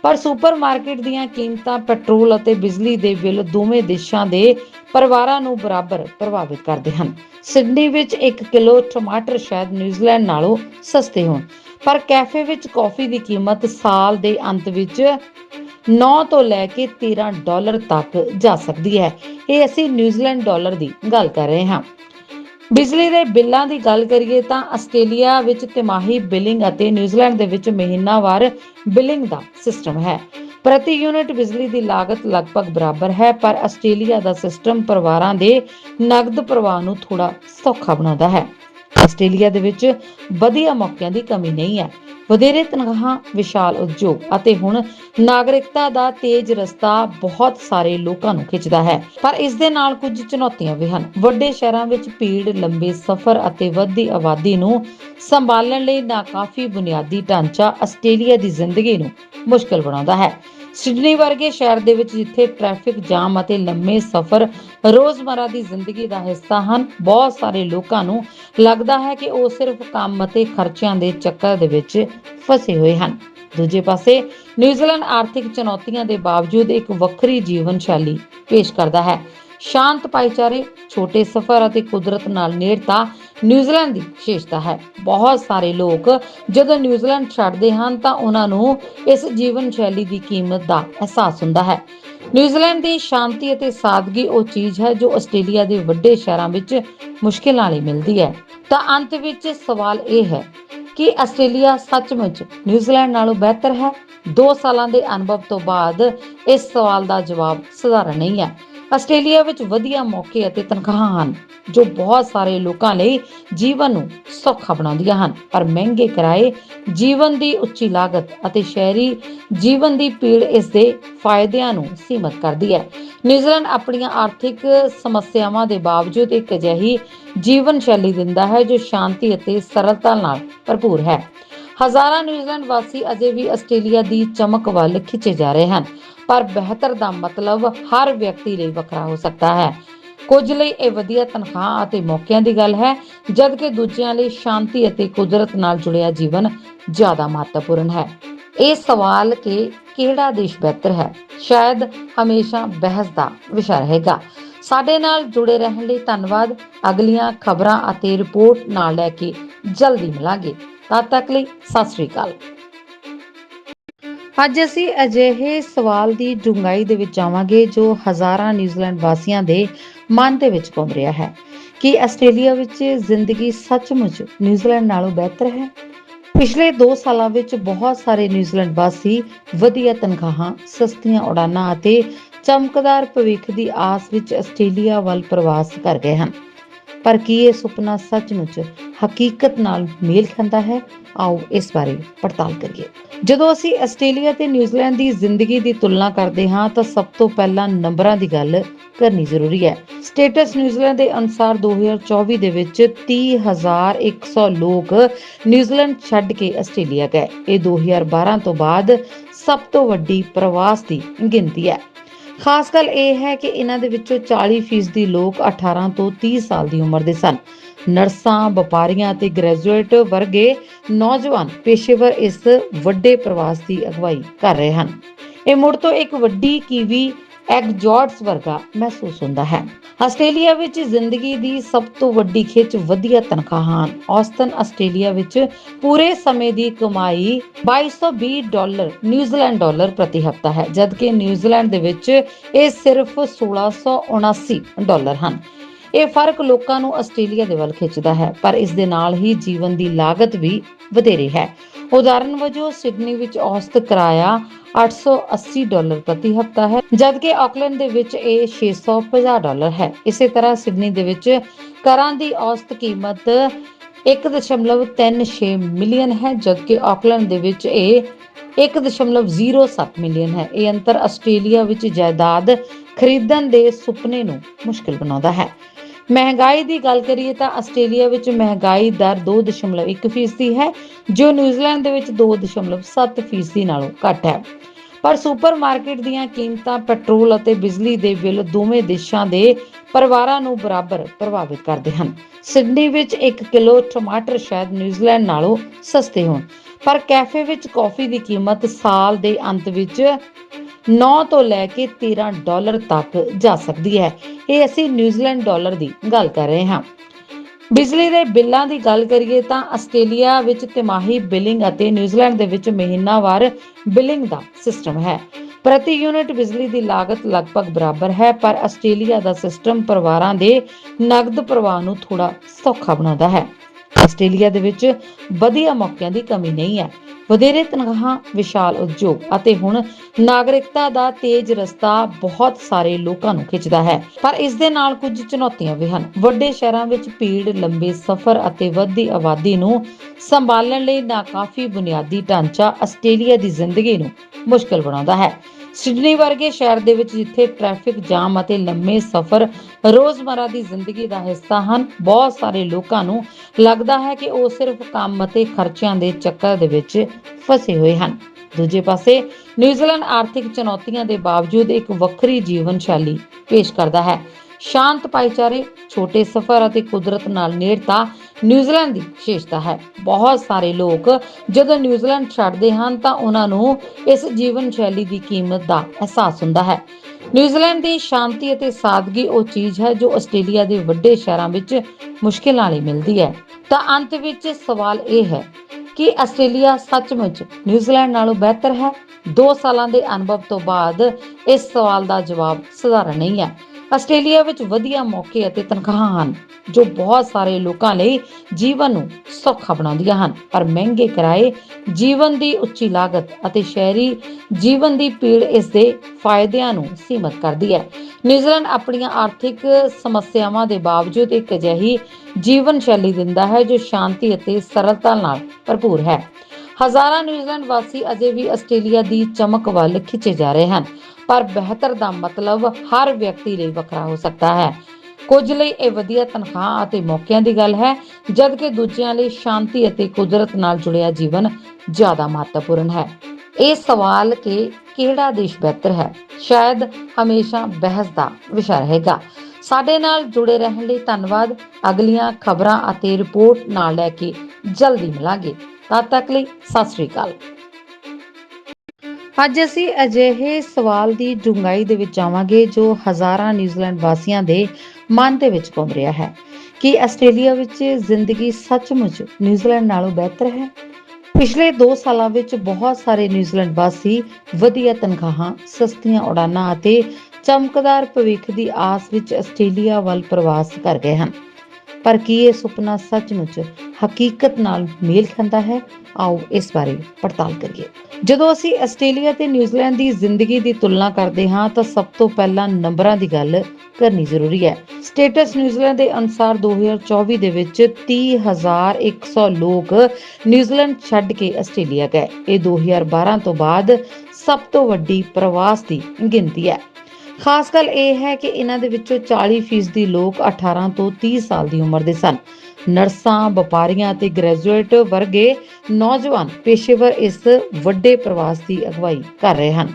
ਪਰ ਸੁਪਰਮਾਰਕਟ ਦੀਆਂ ਕੀਮਤਾਂ ਪੈਟਰੋਲ ਅਤੇ ਬਿਜਲੀ ਦੇ ਬਿੱਲ ਦੋਵੇਂ ਦੇਸ਼ਾਂ ਦੇ ਪਰਿਵਾਰਾਂ ਨੂੰ ਬਰਾਬਰ ਪ੍ਰਭਾਵਿਤ ਕਰਦੇ ਹਨ। ਸਿਡਨੀ ਵਿੱਚ 1 ਕਿਲੋ ਟਮਾਟਰ ਸ਼ਾਇਦ ਨਿਊਜ਼ੀਲੈਂਡ ਨਾਲੋਂ ਸਸਤੇ ਹੋਣ। ਪਰ ਕੈਫੇ ਵਿੱਚ ਕਾਫੀ ਦੀ ਕੀਮਤ ਸਾਲ ਦੇ ਅੰਤ ਵਿੱਚ 9 ਤੋਂ ਲੈ ਕੇ 13 ਡਾਲਰ ਤੱਕ ਜਾ ਸਕਦੀ ਹੈ। ਇਹ ਅਸੀਂ ਨਿਊਜ਼ੀਲੈਂਡ ਡਾਲਰ ਦੀ ਗੱਲ ਕਰ ਰਹੇ ਹਾਂ। ਬਿਜਲੀ ਦੇ ਬਿੱਲਾਂ ਦੀ ਗੱਲ ਕਰੀਏ ਤਾਂ ਆਸਟ੍ਰੇਲੀਆ ਵਿੱਚ ਤਿਮਾਹੀ ਬਿਲਿੰਗ ਅਤੇ ਨਿਊਜ਼ੀਲੈਂਡ ਦੇ ਵਿੱਚ ਮਹੀਨਾਵਾਰ ਬਿਲਿੰਗ ਦਾ ਸਿਸਟਮ ਹੈ। ਪ੍ਰਤੀ ਯੂਨਿਟ ਬਿਜਲੀ ਦੀ ਲਾਗਤ ਲਗਭਗ ਬਰਾਬਰ ਹੈ, ਪਰ ਆਸਟ੍ਰੇਲੀਆ ਦਾ ਸਿਸਟਮ ਪਰਿਵਾਰਾਂ ਦੇ ਨਗਦ ਪ੍ਰਵਾਹ ਨੂੰ ਥੋੜਾ ਸੌਖਾ ਬਣਾਉਂਦਾ ਹੈ। ਆਸਟ੍ਰੇਲੀਆ ਦੇ ਵਿੱਚ ਵਧੀਆ ਮੌਕਿਆਂ ਦੀ ਕਮੀ ਨਹੀਂ ਹੈ। ਵਧੇਰੇ ਤਨਖਾਹਾਂ, ਵਿਸ਼ਾਲ ਉਦਯੋਗ ਅਤੇ ਹੁਣ ਨਾਗਰਿਕਤਾ ਦਾ ਤੇਜ਼ ਰਸਤਾ ਬਹੁਤ ਸਾਰੇ ਲੋਕਾਂ ਨੂੰ ਖਿੱਚਦਾ ਹੈ। ਪਰ ਇਸ ਦੇ ਨਾਲ ਕੁਝ ਚੁਣੌਤੀਆਂ ਵੀ ਹਨ। ਵੱਡੇ ਸ਼ਹਿਰਾਂ ਵਿੱਚ ਭੀੜ, ਲੰਬੇ ਸਫ਼ਰ ਅਤੇ ਵੱਧਦੀ ਆਬਾਦੀ ਨੂੰ ਸੰਭਾਲਣ ਲਈ ਨਾਕਾਫੀ ਬੁਨਿਆਦੀ ਢਾਂਚਾ ਆਸਟ੍ਰੇਲੀਆ ਦੀ ਜ਼ਿੰਦਗੀ ਨੂੰ ਮੁਸ਼ਕਲ ਬਣਾਉਂਦਾ ਹੈ। ਸਿਡਨੀ ਵਰਗੇ ਸ਼ਹਿਰ ਦੇ ਵਿੱਚ ਜਿੱਥੇ ਟ੍ਰੈਫਿਕ ਜਾਮ ਅਤੇ ਲੰਮੇ ਸਫ਼ਰ ਰੋਜ਼ਮਰਾ ਦੀ ਜ਼ਿੰਦਗੀ ਦਾ ਹਿੱਸਾ ਹਨ, ਬਹੁਤ ਸਾਰੇ ਲੋਕਾਂ ਨੂੰ ਲੱਗਦਾ ਹੈ ਕਿ ਉਹ ਸਿਰਫ ਕੰਮ ਅਤੇ ਖਰਚਿਆਂ ਦੇ ਚੱਕਰ ਦੇ ਵਿੱਚ ਫਸੇ ਹੋਏ ਹਨ। ਦੂਜੇ ਪਾਸੇ, ਨਿਊਜ਼ੀਲੈਂਡ ਆਰਥਿਕ ਚੁਣੌਤੀਆਂ ਦੇ ਬਾਵਜੂਦ ਇੱਕ ਵੱਖਰੀ ਜੀਵਨ ਸ਼ੈਲੀ ਪੇਸ਼ ਕਰਦਾ ਹੈ। ਸ਼ਾਂਤ ਭਾਈਚਾਰੇ, ਛੋਟੇ ਸਫ਼ਰ ਅਤੇ ਕੁਦਰਤ ਨਾਲ ਨੇੜਤਾ ਨਿਊਜ਼ੀਲੈਂਡ ਦੀ ਵਿਸ਼ੇਸ਼ਤਾ ਹੈ। ਬਹੁਤ ਸਾਰੇ ਲੋਕ ਜਦੋਂ ਨਿਊਜ਼ੀਲੈਂਡ ਛੱਡਦੇ ਹਨ ਤਾਂ ਉਹਨਾਂ ਨੂੰ ਇਸ ਜੀਵਨ ਸ਼ੈਲੀ ਦੀ ਕੀਮਤ ਦਾ ਅਹਿਸਾਸ ਹੁੰਦਾ ਹੈ। ਨਿਊਜ਼ੀਲੈਂਡ ਦੀ ਸ਼ਾਂਤੀ ਅਤੇ ਸਾਦਗੀ ਉਹ ਚੀਜ਼ ਹੈ ਜੋ ਆਸਟ੍ਰੇਲੀਆ ਦੇ ਵੱਡੇ ਸ਼ਹਿਰਾਂ ਵਿੱਚ ਮੁਸ਼ਕਿਲ ਨਾਲ ਹੀ ਮਿਲਦੀ ਹੈ। ਤਾਂ ਅੰਤ ਵਿੱਚ ਸਵਾਲ ਇਹ ਹੈ ਕਿ ਆਸਟ੍ਰੇਲੀਆ ਸੱਚਮੁੱਚ ਨਿਊਜ਼ੀਲੈਂਡ ਨਾਲੋਂ ਬਿਹਤਰ ਹੈ? 2 ਸਾਲਾਂ ਦੇ ਅਨੁਭਵ ਤੋਂ ਬਾਅਦ ਇਸ ਸਵਾਲ ਦਾ ਜਵਾਬ ਸਧਾਰਨ ਨਹੀਂ ਹੈ। ਆਸਟ੍ਰੇਲੀਆ ਵਿੱਚ ਵਧੀਆ ਮੌਕੇ ਅਤੇ ਤਨਖਾਹਾਂ ਹਨ, ਜੋ ਬਹੁਤ ਸਾਰੇ ਲੋਕਾਂ ਲਈ ਜੀਵਨ ਨੂੰ ਸੌਖਾ ਬਣਾਉਂਦੀਆਂ ਹਨ। ਪਰ ਮਹਿੰਗੇ ਕਿਰਾਏ, ਜੀਵਨ ਦੀ ਉੱਚੀ ਲਾਗਤ ਅਤੇ ਸ਼ਹਿਰੀ ਜੀਵਨ ਦੀ ਪੀੜ ਇਸ ਦੇ ਫਾਇਦਿਆਂ ਨੂੰ ਸੀਮਤ ਕਰਦੀ ਹੈ। ਨਿਊਜ਼ੀਲੈਂਡ ਆਪਣੀਆਂ ਆਰਥਿਕ ਸਮੱਸਿਆਵਾਂ ਦੇ ਬਾਵਜੂਦ ਇੱਕ ਅਜਿਹੀ ਜੀਵਨ ਸ਼ੈਲੀ ਦਿੰਦਾ ਹੈ, ਜੋ ਸ਼ਾਂਤੀ ਅਤੇ ਸਰਲਤਾ ਨਾਲ ਭਰਪੂਰ ਹੈ। ਹਜ਼ਾਰਾਂ ਨਿਊਜ਼ੀਲੈਂਡ ਵਾਸੀ ਅਜੇ ਵੀ ਆਸਟ੍ਰੇਲੀਆ ਦੀ ਚਮਕ ਵੱਲ ਖਿੱਚੇ ਜਾ ਰਹੇ ਹਨ। ਪਰ ਬਿਹਤਰ ਦਾ ਮਤਲਬ ਹਰ ਵਿਅਕਤੀ ਲਈ ਵੱਖਰਾ ਹੋ ਸਕਦਾ ਹੈ। ਕੁਝ ਲਈ ਇਹ ਵਧੀਆ ਤਨਖਾਹ ਅਤੇ ਮੌਕਿਆਂ ਦੀ ਗੱਲ ਹੈ, ਜਦਕਿ ਦੂਜਿਆਂ ਲਈ ਸ਼ਾਂਤੀ ਅਤੇ ਕੁਦਰਤ ਨਾਲ ਜੁੜਿਆ ਜੀਵਨ ਜ਼ਿਆਦਾ ਮਹੱਤਵਪੂਰਨ ਹੈ। ਇਹ ਸਵਾਲ ਕਿ ਕਿਹੜਾ ਦੇਸ਼ ਬਿਹਤਰ ਹੈ? ਸ਼ਾਇਦ ਹਮੇਸ਼ਾ ਬਹਿਸ ਦਾ ਵਿਸ਼ਾ ਰਹੇਗਾ। ਸਾਡੇ ਨਾਲ ਜੁੜੇ ਰਹਿਣ ਲਈ ਧੰਨਵਾਦ। ਅਗਲੀਆਂ ਖਬਰਾਂ ਅਤੇ ਰਿਪੋਰਟ ਨਾਲ ਲੈ ਕੇ ਜਲਦੀ ਮਿਲਾਂਗੇ। ਤਦ ਤੱਕ ਲਈ ਸਤਿ ਸ੍ਰੀ ਅਕਾਲ। ਅੱਜ ਅਸੀਂ ਅਜਿਹੇ ਸਵਾਲ ਦੀ ਡੂੰਘਾਈ ਦੇ ਵਿੱਚ ਜਾਵਾਂਗੇ ਜੋ ਹਜ਼ਾਰਾਂ ਨਿਊਜ਼ੀਲੈਂਡ ਵਾਸੀਆਂ ਦੇ ਮਨ ਦੇ ਵਿੱਚ ਘੁੰਮ ਰਿਹਾ ਹੈ। ਕਿ ਆਸਟ੍ਰੇਲੀਆ ਵਿੱਚ ਜ਼ਿੰਦਗੀ ਸੱਚਮੁੱਚ ਨਿਊਜ਼ੀਲੈਂਡ ਨਾਲੋਂ ਬਿਹਤਰ ਹੈ? ਪਿਛਲੇ 2 ਸਾਲਾਂ ਵਿੱਚ ਬਹੁਤ ਸਾਰੇ ਨਿਊਜ਼ੀਲੈਂਡ ਵਾਸੀ ਵਧੀਆ ਤਨਖਾਹਾਂ, ਸਸਤੀਆਂ ਉਡਾਨਾਂ ਅਤੇ ਚਮਕਦਾਰ ਭਵਿੱਖ ਦੀ ਆਸ ਵਿੱਚ ਆਸਟ੍ਰੇਲੀਆ ਵੱਲ ਪ੍ਰਵਾਸ ਕਰ ਗਏ ਹਨ। ਪਰ ਕੀ ਇਹ ਸੁਪਨਾ ਸੱਚਮੁੱਚ ਹਕੀਕਤ ਨਾਲ ਮੇਲ ਖਾਂਦਾ ਹੈ? ਆਓ ਇਸ ਬਾਰੇ ਪੜਤਾਲ ਕਰੀਏ। ਜਦੋਂ ਅਸੀਂ ਆਸਟ੍ਰੇਲੀਆ ਤੇ ਨਿਊਜ਼ੀਲੈਂਡ ਦੀ ਜ਼ਿੰਦਗੀ ਦੀ ਤੁਲਨਾ ਕਰਦੇ ਹਾਂ ਤਾਂ ਸਭ ਤੋਂ ਪਹਿਲਾਂ ਨੰਬਰਾਂ ਦੀ ਗੱਲ ਕਰਨੀ ਜ਼ਰੂਰੀ ਹੈ। ਸਟੇਟਸ ਨਿਊਜ਼ੀਲੈਂਡ ਦੇ ਅਨੁਸਾਰ 2024 ਦੇ ਵਿੱਚ 30100 ਲੋਕ ਨਿਊਜ਼ੀਲੈਂਡ ਛੱਡ ਕੇ ਆਸਟ੍ਰੇਲੀਆ ਗਏ। ਇਹ 2012 ਤੋਂ ਬਾਅਦ ਸਭ ਤੋਂ ਵੱਡੀ ਪ੍ਰਵਾਸ ਦੀ ਗਿਣਤੀ ਹੈ। ਖਾਸ ਗੱਲ ਇਹ ਹੈ ਕਿ ਇਹਨਾਂ ਦੇ ਵਿੱਚੋਂ 40% ਲੋਕ 18 ਤੋਂ 30 ਸਾਲ ਦੀ ਉਮਰ ਦੇ ਸਨ। ਨਰਸਾਂ, ਵਪਾਰੀਆਂ ਅਤੇ ਗ੍ਰੈਜੂਏਟ ਵਰਗੇ ਨੌਜਵਾਨ ਪੇਸ਼ੇਵਰ ਇਸ ਵੱਡੇ ਪ੍ਰਵਾਸ ਦੀ ਅਗਵਾਈ ਕਰ ਰਹੇ ਹਨ। ਇਹ ਮੁੜ ਤੋਂ ਇੱਕ ਵੱਡੀ ਕੀਵੀ ਐਗਜ਼ੌਟਸ ਵਰਗਾ ਮਹਿਸੂਸ ਹੁੰਦਾ ਹੈ। ਆਸਟ੍ਰੇਲੀਆ ਵਿੱਚ ਜ਼ਿੰਦਗੀ ਦੀ ਸਭ ਤੋਂ ਵੱਡੀ ਖਿੱਚ ਵਧੀਆ ਤਨਖਾਹਾਂ ਹਨ। ਔਸਤਨ, ਆਸਟ੍ਰੇਲੀਆ ਵਿੱਚ ਪੂਰੇ ਸਮੇਂ ਦੀ ਕਮਾਈ 2220 ਡਾਲਰ, ਨਿਊਜ਼ੀਲੈਂਡ ਡਾਲਰ ਪ੍ਰਤੀ ਹਫ਼ਤਾ ਹੈ, ਜਦਕਿ ਨਿਊਜ਼ੀਲੈਂਡ ਦੇ ਵਿੱਚ ਇਹ ਸਿਰਫ 1679 ਡਾਲਰ ਹਨ। ਇਹ ਫ਼ਰਕ ਲੋਕਾਂ ਨੂੰ ਆਸਟ੍ਰੇਲੀਆ ਦੇ ਵੱਲ ਖਿੱਚਦਾ ਹੈ, ਪਰ ਇਸ ਦੇ ਨਾਲ ਹੀ ਜੀਵਨ ਦੀ ਲਾਗਤ ਵੀ ਵਧੇਰੇ ਹੈ। ਉਦਾਹਰਨ ਵਜੋਂ, ਸਿਡਨੀ ਵਿੱਚ ਔਸਤ ਕਿਰਾਇਆ 880 ਡਾਲਰ ਪ੍ਰਤੀ ਹਫ਼ਤਾ ਹੈ, ਜਦਕਿ ਆਕਲੈਂਡ ਦੇ ਵਿੱਚ ਇਹ 650 ਡਾਲਰ ਹੈ। ਇਸੇ ਤਰ੍ਹਾਂ ਸਿਡਨੀ ਦੇ ਵਿੱਚ ਘਰਾਂ ਦੀ ਔਸਤ ਕੀਮਤ 1.36 ਮਿਲੀਅਨ ਹੈ, ਜਦਕਿ ਆਕਲੈਂਡ ਦੇ ਵਿੱਚ ਇਹ 1.07 ਮਿਲੀਅਨ ਹੈ। ਇਹ ਅੰਤਰ ਆਸਟ੍ਰੇਲੀਆ ਵਿੱਚ ਜਾਇਦਾਦ ਖਰੀਦਣ ਦੇ ਸੁਪਨੇ ਨੂੰ ਮੁਸ਼ਕਲ ਬਣਾਉਂਦਾ ਹੈ। ਮਹਿੰਗਾਈ ਦੀ ਗੱਲ ਕਰੀਏ ਤਾਂ ਆਸਟ੍ਰੇਲੀਆ ਵਿੱਚ ਮਹਿੰਗਾਈ ਦਰ 2.1% ਹੈ, ਜੋ ਨਿਊਜ਼ੀਲੈਂਡ ਦੇ ਵਿੱਚ 2.7% ਨਾਲੋਂ ਘੱਟ ਹੈ। ਪਰ ਸੁਪਰਮਾਰਕਟ ਦੀਆਂ ਕੀਮਤਾਂ ਪੈਟਰੋਲ ਅਤੇ ਬਿਜਲੀ ਦੇ ਬਿੱਲ ਦੋਵੇਂ ਦੇਸ਼ਾਂ ਦੇ ਪਰਿਵਾਰਾਂ ਨੂੰ ਬਰਾਬਰ ਪ੍ਰਭਾਵਿਤ ਕਰਦੇ ਹਨ। ਸਿਡਨੀ ਵਿੱਚ 1 ਕਿਲੋ ਟਮਾਟਰ ਸ਼ਾਇਦ ਨਿਊਜ਼ੀਲੈਂਡ ਨਾਲੋਂ ਸਸਤੇ ਹੋਣ, ਪਰ ਕੈਫੇ ਵਿੱਚ ਕਾਫੀ ਦੀ ਕੀਮਤ ਸਾਲ ਦੇ ਅੰਤ ਵਿੱਚ 9 ਤੋਂ ਲੈ ਕੇ 13 ਡਾਲਰ ਤੱਕ ਜਾ ਸਕਦੀ ਹੈ। ਇਹ ਅਸੀਂ ਨਿਊਜ਼ੀਲੈਂਡ ਡਾਲਰ ਦੀ ਗੱਲ ਕਰ ਰਹੇ ਹਾਂ। ਬਿਜਲੀ ਦੇ ਬਿੱਲਾਂ ਦੀ ਗੱਲ ਕਰੀਏ ਤਾਂ ਆਸਟ੍ਰੇਲੀਆ ਵਿੱਚ ਤਿਮਾਹੀ ਬਿਲਿੰਗ ਅਤੇ ਨਿਊਜ਼ੀਲੈਂਡ ਦੇ ਵਿੱਚ ਮਹੀਨਾਵਾਰ ਬਿਲਿੰਗ ਦਾ ਸਿਸਟਮ ਹੈ। ਪ੍ਰਤੀ ਯੂਨਿਟ ਬਿਜਲੀ ਦੀ ਲਾਗਤ ਲਗਭਗ ਬਰਾਬਰ ਹੈ, ਪਰ ਆਸਟ੍ਰੇਲੀਆ ਦਾ ਸਿਸਟਮ ਪਰਿਵਾਰਾਂ ਦੇ ਨਗਦ ਪ੍ਰਵਾਹ ਨੂੰ ਥੋੜਾ ਸੌਖਾ ਬਣਾਉਂਦਾ ਹੈ। ਆਸਟ੍ਰੇਲੀਆ ਦੇ ਵਿੱਚ ਵਧੀਆ ਮੌਕਿਆਂ ਦੀ ਕਮੀ ਨਹੀਂ ਹੈ। ਵਧੇਰੇ ਤਨਖਾਹਾਂ, ਵਿਸ਼ਾਲ ਉਦਯੋਗ ਅਤੇ ਹੁਣ ਨਾਗਰਿਕਤਾ ਦਾ ਤੇਜ਼ ਰਸਤਾ ਬਹੁਤ ਸਾਰੇ ਲੋਕਾਂ ਨੂੰ ਖਿੱਚਦਾ ਹੈ। ਪਰ ਇਸ ਦੇ ਨਾਲ ਕੁਝ ਚੁਣੌਤੀਆਂ ਵੀ ਹਨ। ਵੱਡੇ ਸ਼ਹਿਰਾਂ ਵਿੱਚ ਭੀੜ, ਲੰਬੇ ਸਫ਼ਰ ਅਤੇ ਵੱਧਦੀ ਆਬਾਦੀ ਨੂੰ ਸੰਭਾਲਣ ਲਈ ਨਾਕਾਫੀ ਬੁਨਿਆਦੀ ਢਾਂਚਾ ਆਸਟ੍ਰੇਲੀਆ ਦੀ ਜ਼ਿੰਦਗੀ ਨੂੰ ਮੁਸ਼ਕਲ ਬਣਾਉਂਦਾ ਹੈ। ਸਿਡਨੀ ਵਰਗੇ ਸ਼ਹਿਰ ਦੇ ਵਿੱਚ ਜਿੱਥੇ ਟ੍ਰੈਫਿਕ ਜਾਮ ਅਤੇ ਲੰਮੇ ਸਫ਼ਰ ਰੋਜ਼ਮਰਾ ਦੀ ਜ਼ਿੰਦਗੀ ਦਾ ਹਿੱਸਾ ਹਨ, ਬਹੁਤ ਸਾਰੇ ਲੋਕਾਂ ਨੂੰ ਲੱਗਦਾ ਹੈ ਕਿ ਉਹ ਸਿਰਫ ਕੰਮ ਅਤੇ ਖਰਚਿਆਂ ਦੇ ਚੱਕਰ ਦੇ ਵਿੱਚ ਫਸੇ ਹੋਏ ਹਨ। ਦੂਜੇ ਪਾਸੇ, ਨਿਊਜ਼ੀਲੈਂਡ ਆਰਥਿਕ ਚੁਣੌਤੀਆਂ ਦੇ ਬਾਵਜੂਦ ਇੱਕ ਵੱਖਰੀ ਜੀਵਨ ਸ਼ੈਲੀ ਪੇਸ਼ ਕਰਦਾ ਹੈ। ਸ਼ਾਂਤ ਭਾਈਚਾਰੇ, ਛੋਟੇ ਸਫ਼ਰ ਅਤੇ ਕੁਦਰਤ ਨਾਲ ਨੇੜਤਾ ਨਿਊਜ਼ੀਲੈਂਡ ਦੀ ਵਿਸ਼ੇਸ਼ਤਾ ਹੈ। ਬਹੁਤ ਸਾਰੇ ਲੋਕ ਜਦੋਂ ਨਿਊਜ਼ੀਲੈਂਡ ਛੱਡਦੇ ਹਨ ਤਾਂ ਉਹਨਾਂ ਨੂੰ ਇਸ ਜੀਵਨ ਸ਼ੈਲੀ ਦੀ ਕੀਮਤ ਦਾ ਅਹਿਸਾਸ ਹੁੰਦਾ ਹੈ। ਨਿਊਜ਼ੀਲੈਂਡ ਦੀ ਸ਼ਾਂਤੀ ਅਤੇ ਸਾਦਗੀ ਉਹ ਚੀਜ਼ ਹੈ ਜੋ ਆਸਟ੍ਰੇਲੀਆ ਦੇ ਵੱਡੇ ਸ਼ਹਿਰਾਂ ਵਿੱਚ ਮੁਸ਼ਕਿਲ ਨਾਲ ਹੀ ਮਿਲਦੀ ਹੈ। ਤਾਂ ਅੰਤ ਵਿੱਚ ਸਵਾਲ ਇਹ ਹੈ ਕਿ ਆਸਟ੍ਰੇਲੀਆ ਸੱਚਮੁੱਚ ਨਿਊਜ਼ੀਲੈਂਡ ਨਾਲੋਂ ਬਿਹਤਰ ਹੈ? 2 ਸਾਲਾਂ ਦੇ ਅਨੁਭਵ ਤੋਂ ਬਾਅਦ ਇਸ ਸਵਾਲ ਦਾ ਜਵਾਬ ਸਧਾਰਨ ਨਹੀਂ ਹੈ। ਆਸਟ੍ਰੇਲੀਆ ਵਿੱਚ ਵਧੀਆ ਮੌਕੇ ਅਤੇ ਤਨਖਾਹਾਂ ਹਨ, ਜੋ ਬਹੁਤ ਸਾਰੇ ਲੋਕਾਂ ਲਈ ਜੀਵਨ ਨੂੰ ਸੌਖਾ ਬਣਾਉਂਦੀਆਂ ਹਨ। ਪਰ ਮਹਿੰਗੇ ਕਿਰਾਏ, ਜੀਵਨ ਦੀ ਉੱਚੀ ਲਾਗਤ ਅਤੇ ਸ਼ਹਿਰੀ ਜੀਵਨ ਦੀ ਪੀੜ ਇਸ ਦੇ ਫਾਇਦਿਆਂ ਨੂੰ ਸੀਮਤ ਕਰਦੀ ਹੈ। ਨਿਊਜ਼ੀਲੈਂਡ ਆਪਣੀਆਂ ਆਰਥਿਕ ਸਮੱਸਿਆਵਾਂ ਦੇ ਬਾਵਜੂਦ ਇੱਕ ਅਜਿਹੀ ਜੀਵਨ ਸ਼ੈਲੀ ਦਿੰਦਾ ਹੈ, ਜੋ ਸ਼ਾਂਤੀ ਅਤੇ ਸਰਲਤਾ ਨਾਲ ਭਰਪੂਰ ਹੈ। ਹਜ਼ਾਰਾਂ ਨਿਊਜ਼ੀਲੈਂਡ ਵਾਸੀ ਅਜੇ ਵੀ ਆਸਟ੍ਰੇਲੀਆ ਦੀ ਚਮਕ ਵੱਲ ਖਿੱਚੇ ਜਾ ਰਹੇ ਹਨ। ਪਰ ਬਿਹਤਰ ਦਾ ਮਤਲਬ ਹਰ ਵਿਅਕਤੀ ਲਈ ਵੱਖਰਾ ਹੋ ਸਕਦਾ ਹੈ। ਕੁਝ ਲਈ ਇਹ ਵਧੀਆ ਤਨਖਾਹ ਅਤੇ ਮੌਕਿਆਂ ਦੀ ਗੱਲ ਹੈ, ਜਦਕਿ ਦੂਜਿਆਂ ਲਈ ਸ਼ਾਂਤੀ ਅਤੇ ਕੁਦਰਤ ਨਾਲ ਜੁੜਿਆ ਜੀਵਨ ਜ਼ਿਆਦਾ ਮਹੱਤਵਪੂਰਨ ਹੈ। ਇਹ ਸਵਾਲ ਕਿ ਕਿਹੜਾ ਦੇਸ਼ ਬਿਹਤਰ ਹੈ? ਸ਼ਾਇਦ ਹਮੇਸ਼ਾ ਬਹਿਸ ਦਾ ਵਿਸ਼ਾ ਰਹੇਗਾ। ਸਾਡੇ ਨਾਲ ਜੁੜੇ ਰਹਿਣ ਲਈ ਧੰਨਵਾਦ। ਅਗਲੀਆਂ ਖਬਰਾਂ ਅਤੇ ਰਿਪੋਰਟ ਨਾਲ ਲੈ ਕੇ ਜਲਦੀ ਮਿਲਾਂਗੇ। ਤਦ ਤੱਕ ਲਈ ਸਤਿ ਸ੍ਰੀ ਅਕਾਲ। ਅੱਜ ਅਸੀਂ ਅਜਿਹੇ ਸਵਾਲ ਦੀ ਡੂੰਘਾਈ ਦੇ ਵਿੱਚ ਜਾਵਾਂਗੇ ਜੋ ਹਜ਼ਾਰਾਂ ਨਿਊਜ਼ੀਲੈਂਡ ਵਾਸੀਆਂ ਦੇ ਮਨ ਦੇ ਵਿੱਚ ਘੁੰਮ ਰਿਹਾ ਹੈ ਕਿ ਆਸਟ੍ਰੇਲੀਆ ਵਿੱਚ ਜ਼ਿੰਦਗੀ ਸੱਚਮੁੱਚ ਨਿਊਜ਼ੀਲੈਂਡ ਨਾਲੋਂ ਬਿਹਤਰ ਹੈ। ਪਿਛਲੇ 2 ਸਾਲਾਂ ਵਿੱਚ ਬਹੁਤ ਸਾਰੇ ਨਿਊਜ਼ੀਲੈਂਡ ਵਾਸੀ ਵਧੀਆ ਤਨਖਾਹਾਂ, ਸਸਤੀਆਂ ਉਡਾਨਾਂ ਅਤੇ ਚਮਕਦਾਰ ਭਵਿੱਖ ਦੀ ਆਸ ਵਿੱਚ ਆਸਟ੍ਰੇਲੀਆ ਵੱਲ ਪ੍ਰਵਾਸ ਕਰ ਗਏ ਹਨ। ਪਰ ਕੀ ਇਹ ਸੁਪਨਾ ਸੱਚਮੁੱਚ ਹਕੀਕਤ ਨਾਲ ਮੇਲ ਖਾਂਦਾ ਹੈ? ਆਓ ਇਸ ਬਾਰੇ ਪੜਤਾਲ ਕਰੀਏ। ਜਦੋਂ ਅਸੀਂ ਆਸਟ੍ਰੇਲੀਆ ਤੇ ਨਿਊਜ਼ੀਲੈਂਡ ਦੀ ਜ਼ਿੰਦਗੀ ਦੀ ਤੁਲਨਾ ਕਰਦੇ ਹਾਂ ਤਾਂ ਸਭ ਤੋਂ ਪਹਿਲਾਂ ਨੰਬਰਾਂ ਦੀ ਗੱਲ ਕਰਨੀ ਜ਼ਰੂਰੀ ਹੈ। ਸਟੇਟਸ ਨਿਊਜ਼ੀਲੈਂਡ ਦੇ ਅਨੁਸਾਰ 2024 ਦੇ ਵਿੱਚ 30100 ਲੋਕ ਨਿਊਜ਼ੀਲੈਂਡ ਛੱਡ ਕੇ ਆਸਟ੍ਰੇਲੀਆ ਗਏ। ਇਹ 2012 ਤੋਂ ਬਾਅਦ ਸਭ ਤੋਂ ਵੱਡੀ ਪ੍ਰਵਾਸ ਦੀ ਗਿਣਤੀ ਹੈ। ਖਾਸ ਗੱਲ ਇਹ ਹੈ ਕਿ ਇਹਨਾਂ ਦੇ ਵਿੱਚੋਂ 40% ਲੋਕ 18 ਤੋਂ 30 ਸਾਲ ਦੀ ਉਮਰ ਦੇ ਸਨ। ਨਰਸਾਂ, ਵਪਾਰੀਆਂ ਅਤੇ ਗ੍ਰੈਜੂਏਟ ਵਰਗੇ ਨੌਜਵਾਨ ਪੇਸ਼ੇਵਰ ਇਸ ਵੱਡੇ ਪ੍ਰਵਾਸ ਦੀ ਅਗਵਾਈ ਕਰ ਰਹੇ ਹਨ।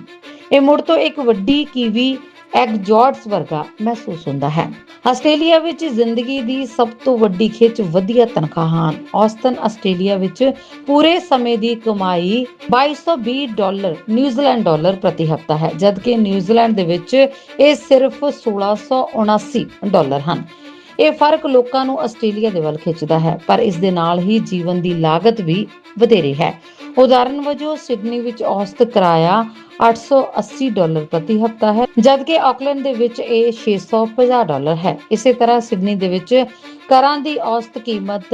ਇਹ ਮੁੜ ਤੋਂ ਇੱਕ ਵੱਡੀ ਕੀਵੀ ਐਗਜ਼ੌਟਸ ਵਰਗਾ ਮਹਿਸੂਸ ਹੁੰਦਾ ਹੈ। ਆਸਟ੍ਰੇਲੀਆ ਵਿੱਚ ਜ਼ਿੰਦਗੀ ਦੀ ਸਭ ਤੋਂ ਵੱਡੀ ਖਿੱਚ ਵਧੀਆ ਤਨਖਾਹਾਂ ਹਨ। ਔਸਤਨ, ਆਸਟ੍ਰੇਲੀਆ ਵਿੱਚ ਪੂਰੇ ਸਮੇਂ ਦੀ ਕਮਾਈ 2220 ਡਾਲਰ, ਨਿਊਜ਼ੀਲੈਂਡ ਡਾਲਰ ਪ੍ਰਤੀ ਹਫ਼ਤਾ ਹੈ, ਜਦਕਿ ਨਿਊਜ਼ੀਲੈਂਡ ਦੇ ਵਿੱਚ ਇਹ ਸਿਰਫ 1679 ਡਾਲਰ ਹਨ। ਇਹ ਫ਼ਰਕ ਲੋਕਾਂ ਨੂੰ ਆਸਟ੍ਰੇਲੀਆ ਦੇ ਵੱਲ ਖਿੱਚਦਾ ਹੈ, ਪਰ ਇਸ ਦੇ ਨਾਲ ਹੀ ਜੀਵਨ ਦੀ ਲਾਗਤ ਵੀ ਵਧੇਰੇ ਹੈ। ਉਦਾਹਰਨ ਵਜੋਂ, ਸਿਡਨੀ ਵਿੱਚ ਔਸਤ ਕਿਰਾਇਆ 880 ਡਾਲਰ ਪ੍ਰਤੀ ਹਫ਼ਤਾ ਹੈ, ਜਦਕਿ ਆਕਲੈਂਡ ਦੇ ਵਿੱਚ ਇਹ 650 ਡਾਲਰ ਹੈ। ਇਸੇ ਤਰ੍ਹਾਂ ਸਿਡਨੀ ਦੇ ਵਿੱਚ ਘਰਾਂ ਦੀ ਔਸਤ ਕੀਮਤ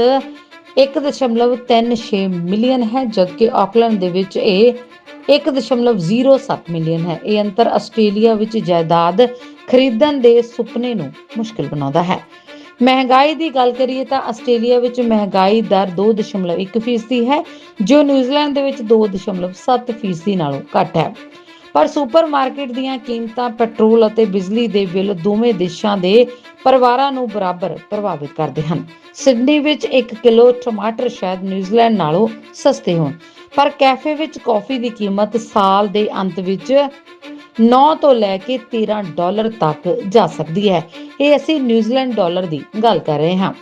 1.36 ਮਿਲੀਅਨ ਹੈ, ਜਦਕਿ ਆਕਲੈਂਡ ਦੇ ਵਿੱਚ ਇਹ 1.07 ਮਿਲੀਅਨ ਹੈ। ਇਹ ਅੰਤਰ ਆਸਟ੍ਰੇਲੀਆ ਵਿੱਚ ਜਾਇਦਾਦ ਖਰੀਦਣ ਦੇ ਸੁਪਨੇ ਨੂੰ ਮੁਸ਼ਕਲ ਬਣਾਉਂਦਾ ਹੈ। ਮਹਿੰਗਾਈ ਦੀ ਗੱਲ ਕਰੀਏ ਤਾਂ ਆਸਟ੍ਰੇਲੀਆ ਵਿੱਚ ਮਹਿੰਗਾਈ ਦਰ 2.1% ਹੈ, ਜੋ ਨਿਊਜ਼ੀਲੈਂਡ ਦੇ ਵਿੱਚ 2.7% ਨਾਲੋਂ ਘੱਟ ਹੈ। ਪਰ ਸੁਪਰਮਾਰਕਟ ਦੀਆਂ ਕੀਮਤਾਂ ਪੈਟਰੋਲ ਅਤੇ ਬਿਜਲੀ ਦੇ ਬਿੱਲ ਦੋਵੇਂ ਦੇਸ਼ਾਂ ਦੇ ਪਰਿਵਾਰਾਂ ਨੂੰ ਬਰਾਬਰ ਪ੍ਰਭਾਵਿਤ ਕਰਦੇ ਹਨ। ਸਿਡਨੀ ਵਿੱਚ 1 ਕਿਲੋ ਟਮਾਟਰ ਸ਼ਾਇਦ ਨਿਊਜ਼ੀਲੈਂਡ ਨਾਲੋਂ ਸਸਤੇ ਹੋਣ, ਪਰ ਕੈਫੇ ਵਿੱਚ ਕਾਫੀ ਦੀ ਕੀਮਤ ਸਾਲ ਦੇ ਅੰਤ ਵਿੱਚ 9 ਤੋਂ ਲੈ ਕੇ 13 ਡਾਲਰ ਤੱਕ ਜਾ ਸਕਦੀ ਹੈ। ਇਹ ਅਸੀਂ ਨਿਊਜ਼ੀਲੈਂਡ ਡਾਲਰ ਦੀ ਗੱਲ ਕਰ ਰਹੇ ਹਾਂ।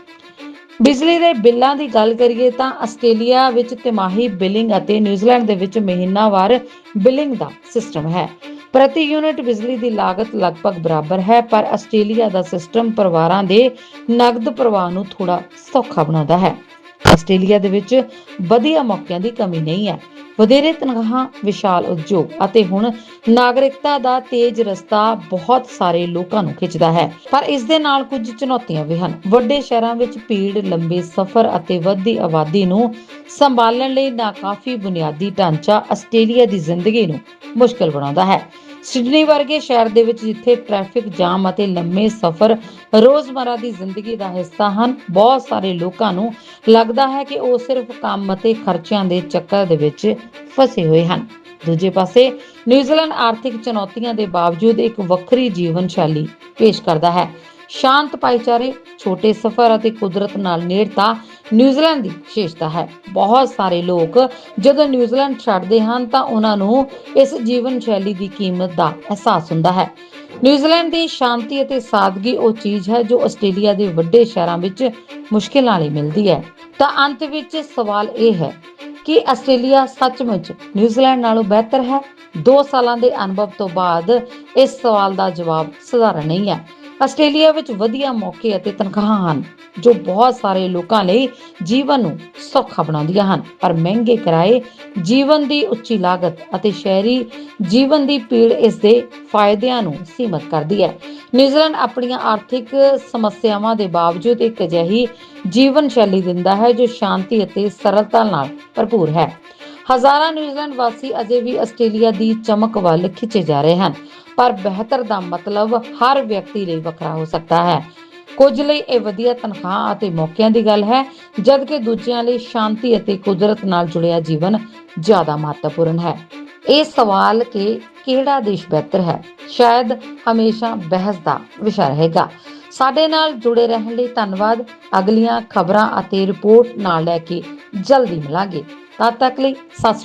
ਬਿਜਲੀ ਦੇ ਬਿੱਲਾਂ ਦੀ ਗੱਲ ਕਰੀਏ ਤਾਂ ਆਸਟ੍ਰੇਲੀਆ ਵਿੱਚ ਤਿਮਾਹੀ ਬਿਲਿੰਗ ਅਤੇ ਨਿਊਜ਼ੀਲੈਂਡ ਦੇ ਵਿੱਚ ਮਹੀਨਾਵਾਰ ਬਿਲਿੰਗ ਦਾ ਸਿਸਟਮ ਹੈ। ਪ੍ਰਤੀ ਯੂਨਿਟ ਬਿਜਲੀ ਦੀ ਲਾਗਤ ਲਗਭਗ ਬਰਾਬਰ ਹੈ, ਪਰ ਆਸਟ੍ਰੇਲੀਆ ਦਾ ਸਿਸਟਮ ਪਰਿਵਾਰਾਂ ਦੇ ਨਗਦ ਪ੍ਰਵਾਹ ਨੂੰ ਥੋੜਾ ਸੌਖਾ ਬਣਾਉਂਦਾ ਹੈ। ਆਸਟ੍ਰੇਲੀਆ ਦੇ ਵਿੱਚ ਵਧੀਆ ਮੌਕਿਆਂ ਦੀ ਕਮੀ ਨਹੀਂ ਹੈ। ਵਧੇਰੇ ਤਨਖਾਹਾਂ, ਵਿਸ਼ਾਲ ਉਦਯੋਗ ਅਤੇ ਹੁਣ ਨਾਗਰਿਕਤਾ ਦਾ ਤੇਜ਼ ਰਸਤਾ ਬਹੁਤ ਸਾਰੇ ਲੋਕਾਂ ਨੂੰ ਖਿੱਚਦਾ ਹੈ। ਪਰ ਇਸ ਦੇ ਨਾਲ ਕੁਝ ਚੁਣੌਤੀਆਂ ਵੀ ਹਨ। ਵੱਡੇ ਸ਼ਹਿਰਾਂ ਵਿੱਚ ਭੀੜ, ਲੰਬੇ ਸਫ਼ਰ ਅਤੇ ਵੱਧਦੀ ਆਬਾਦੀ ਨੂੰ ਸੰਭਾਲਣ ਲਈ ਨਾਕਾਫੀ ਬੁਨਿਆਦੀ ਢਾਂਚਾ ਆਸਟ੍ਰੇਲੀਆ ਦੀ ਜ਼ਿੰਦਗੀ ਨੂੰ ਮੁਸ਼ਕਲ ਬਣਾਉਂਦਾ ਹੈ। ਸਿਡਨੀ ਵਰਗੇ ਸ਼ਹਿਰ ਦੇ ਵਿੱਚ ਜਿੱਥੇ ਟ੍ਰੈਫਿਕ ਜਾਮ ਅਤੇ ਲੰਮੇ ਸਫ਼ਰ ਰੋਜ਼ਮਰਾ ਦੀ ਜ਼ਿੰਦਗੀ ਦਾ ਹਿੱਸਾ ਹਨ, ਬਹੁਤ ਸਾਰੇ ਲੋਕਾਂ ਨੂੰ ਲੱਗਦਾ ਹੈ ਕਿ ਉਹ ਸਿਰਫ ਕੰਮ ਅਤੇ ਖਰਚਿਆਂ ਦੇ ਚੱਕਰ ਦੇ ਵਿੱਚ ਫਸੇ ਹੋਏ ਹਨ। ਦੂਜੇ ਪਾਸੇ, ਨਿਊਜ਼ੀਲੈਂਡ ਆਰਥਿਕ ਚੁਣੌਤੀਆਂ ਦੇ ਬਾਵਜੂਦ ਇੱਕ ਵੱਖਰੀ ਜੀਵਨ ਸ਼ੈਲੀ ਪੇਸ਼ ਕਰਦਾ ਹੈ। ਸ਼ਾਂਤ ਭਾਈਚਾਰੇ, ਛੋਟੇ ਸਫ਼ਰ ਅਤੇ ਕੁਦਰਤ ਨਾਲ ਨੇੜਤਾ ਨਿਊਜ਼ੀਲੈਂਡ ਦੀ ਵਿਸ਼ੇਸ਼ਤਾ ਹੈ। ਬਹੁਤ ਸਾਰੇ ਲੋਕ ਜਦੋਂ ਨਿਊਜ਼ੀਲੈਂਡ ਛੱਡਦੇ ਹਨ ਤਾਂ ਉਹਨਾਂ ਨੂੰ ਇਸ ਜੀਵਨ ਸ਼ੈਲੀ ਦੀ ਕੀਮਤ ਦਾ ਅਹਿਸਾਸ ਹੁੰਦਾ ਹੈ। ਨਿਊਜ਼ੀਲੈਂਡ ਦੀ ਸ਼ਾਂਤੀ ਅਤੇ ਸਾਦਗੀ ਉਹ ਚੀਜ਼ ਹੈ ਜੋ ਆਸਟ੍ਰੇਲੀਆ ਦੇ ਵੱਡੇ ਸ਼ਹਿਰਾਂ ਵਿੱਚ ਮੁਸ਼ਕਿਲ ਨਾਲ ਹੀ ਮਿਲਦੀ ਹੈ। ਤਾਂ ਅੰਤ ਵਿੱਚ ਸਵਾਲ ਇਹ ਹੈ ਕਿ ਆਸਟ੍ਰੇਲੀਆ ਸੱਚਮੁੱਚ ਨਿਊਜ਼ੀਲੈਂਡ ਨਾਲੋਂ ਬਿਹਤਰ ਹੈ? 2 ਸਾਲਾਂ ਦੇ ਅਨੁਭਵ ਤੋਂ ਬਾਅਦ ਇਸ ਸਵਾਲ ਦਾ ਜਵਾਬ ਸਧਾਰਨ ਨਹੀਂ ਹੈ। ਆਸਟ੍ਰੇਲੀਆ ਵਿੱਚ ਵਧੀਆ ਮੌਕੇ ਅਤੇ ਤਨਖਾਹਾਂ ਹਨ, ਜੋ ਬਹੁਤ ਸਾਰੇ ਲੋਕਾਂ ਲਈ ਜੀਵਨ ਨੂੰ ਸੌਖਾ ਬਣਾਉਂਦੀਆਂ ਹਨ। ਪਰ ਮਹਿੰਗੇ ਕਿਰਾਏ, ਜੀਵਨ ਦੀ ਉੱਚੀ ਲਾਗਤ ਅਤੇ ਸ਼ਹਿਰੀ ਜੀਵਨ ਦੀ ਪੀੜ ਇਸ ਦੇ ਫਾਇਦਿਆਂ ਨੂੰ ਸੀਮਤ ਕਰਦੀ ਹੈ। ਨਿਊਜ਼ੀਲੈਂਡ ਆਪਣੀਆਂ ਆਰਥਿਕ ਸਮੱਸਿਆਵਾਂ ਦੇ ਬਾਵਜੂਦ ਇੱਕ ਅਜਿਹੀ ਜੀਵਨ ਸ਼ੈਲੀ ਦਿੰਦਾ ਹੈ, ਜੋ ਸ਼ਾਂਤੀ ਅਤੇ ਸਰਲਤਾ ਨਾਲ ਭਰਪੂਰ ਹੈ। ਹਜ਼ਾਰਾਂ ਨਿਊਜ਼ੀਲੈਂਡ ਵਾਸੀ ਅਜੇ ਵੀ ਆਸਟ੍ਰੇਲੀਆ ਦੀ ਚਮਕ ਵੱਲ ਖਿੱਚੇ ਜਾ ਰਹੇ ਹਨ। ਪਰ ਬਿਹਤਰ ਦਾ ਮਤਲਬ ਹਰ ਵਿਅਕਤੀ ਲਈ ਵੱਖਰਾ ਹੋ ਸਕਦਾ ਹੈ। ਕੁਝ ਲਈ ਇਹ ਵਧੀਆ ਤਨਖਾਹ ਅਤੇ ਮੌਕਿਆਂ ਦੀ ਗੱਲ ਹੈ, ਜਦਕਿ ਦੂਜਿਆਂ ਲਈ ਸ਼ਾਂਤੀ ਅਤੇ ਕੁਦਰਤ ਨਾਲ ਜੁੜਿਆ ਜੀਵਨ ਜ਼ਿਆਦਾ ਮਹੱਤਵਪੂਰਨ ਹੈ। ਇਹ ਸਵਾਲ ਕਿ ਕਿਹੜਾ ਦੇਸ਼ ਬਿਹਤਰ ਹੈ? ਸ਼ਾਇਦ ਹਮੇਸ਼ਾ ਬਹਿਸ ਦਾ ਵਿਸ਼ਾ ਰਹੇਗਾ। ਸਾਡੇ ਨਾਲ ਜੁੜੇ ਰਹਿਣ ਲਈ ਧੰਨਵਾਦ। ਅਗਲੀਆਂ ਖਬਰਾਂ ਅਤੇ ਰਿਪੋਰਟ ਨਾਲ ਲੈ ਕੇ ਜਲਦੀ ਮਿਲਾਂਗੇ। ਤਦ ਤੱਕ ਲਈ ਸਤਿ ਸ੍ਰੀ ਅਕਾਲ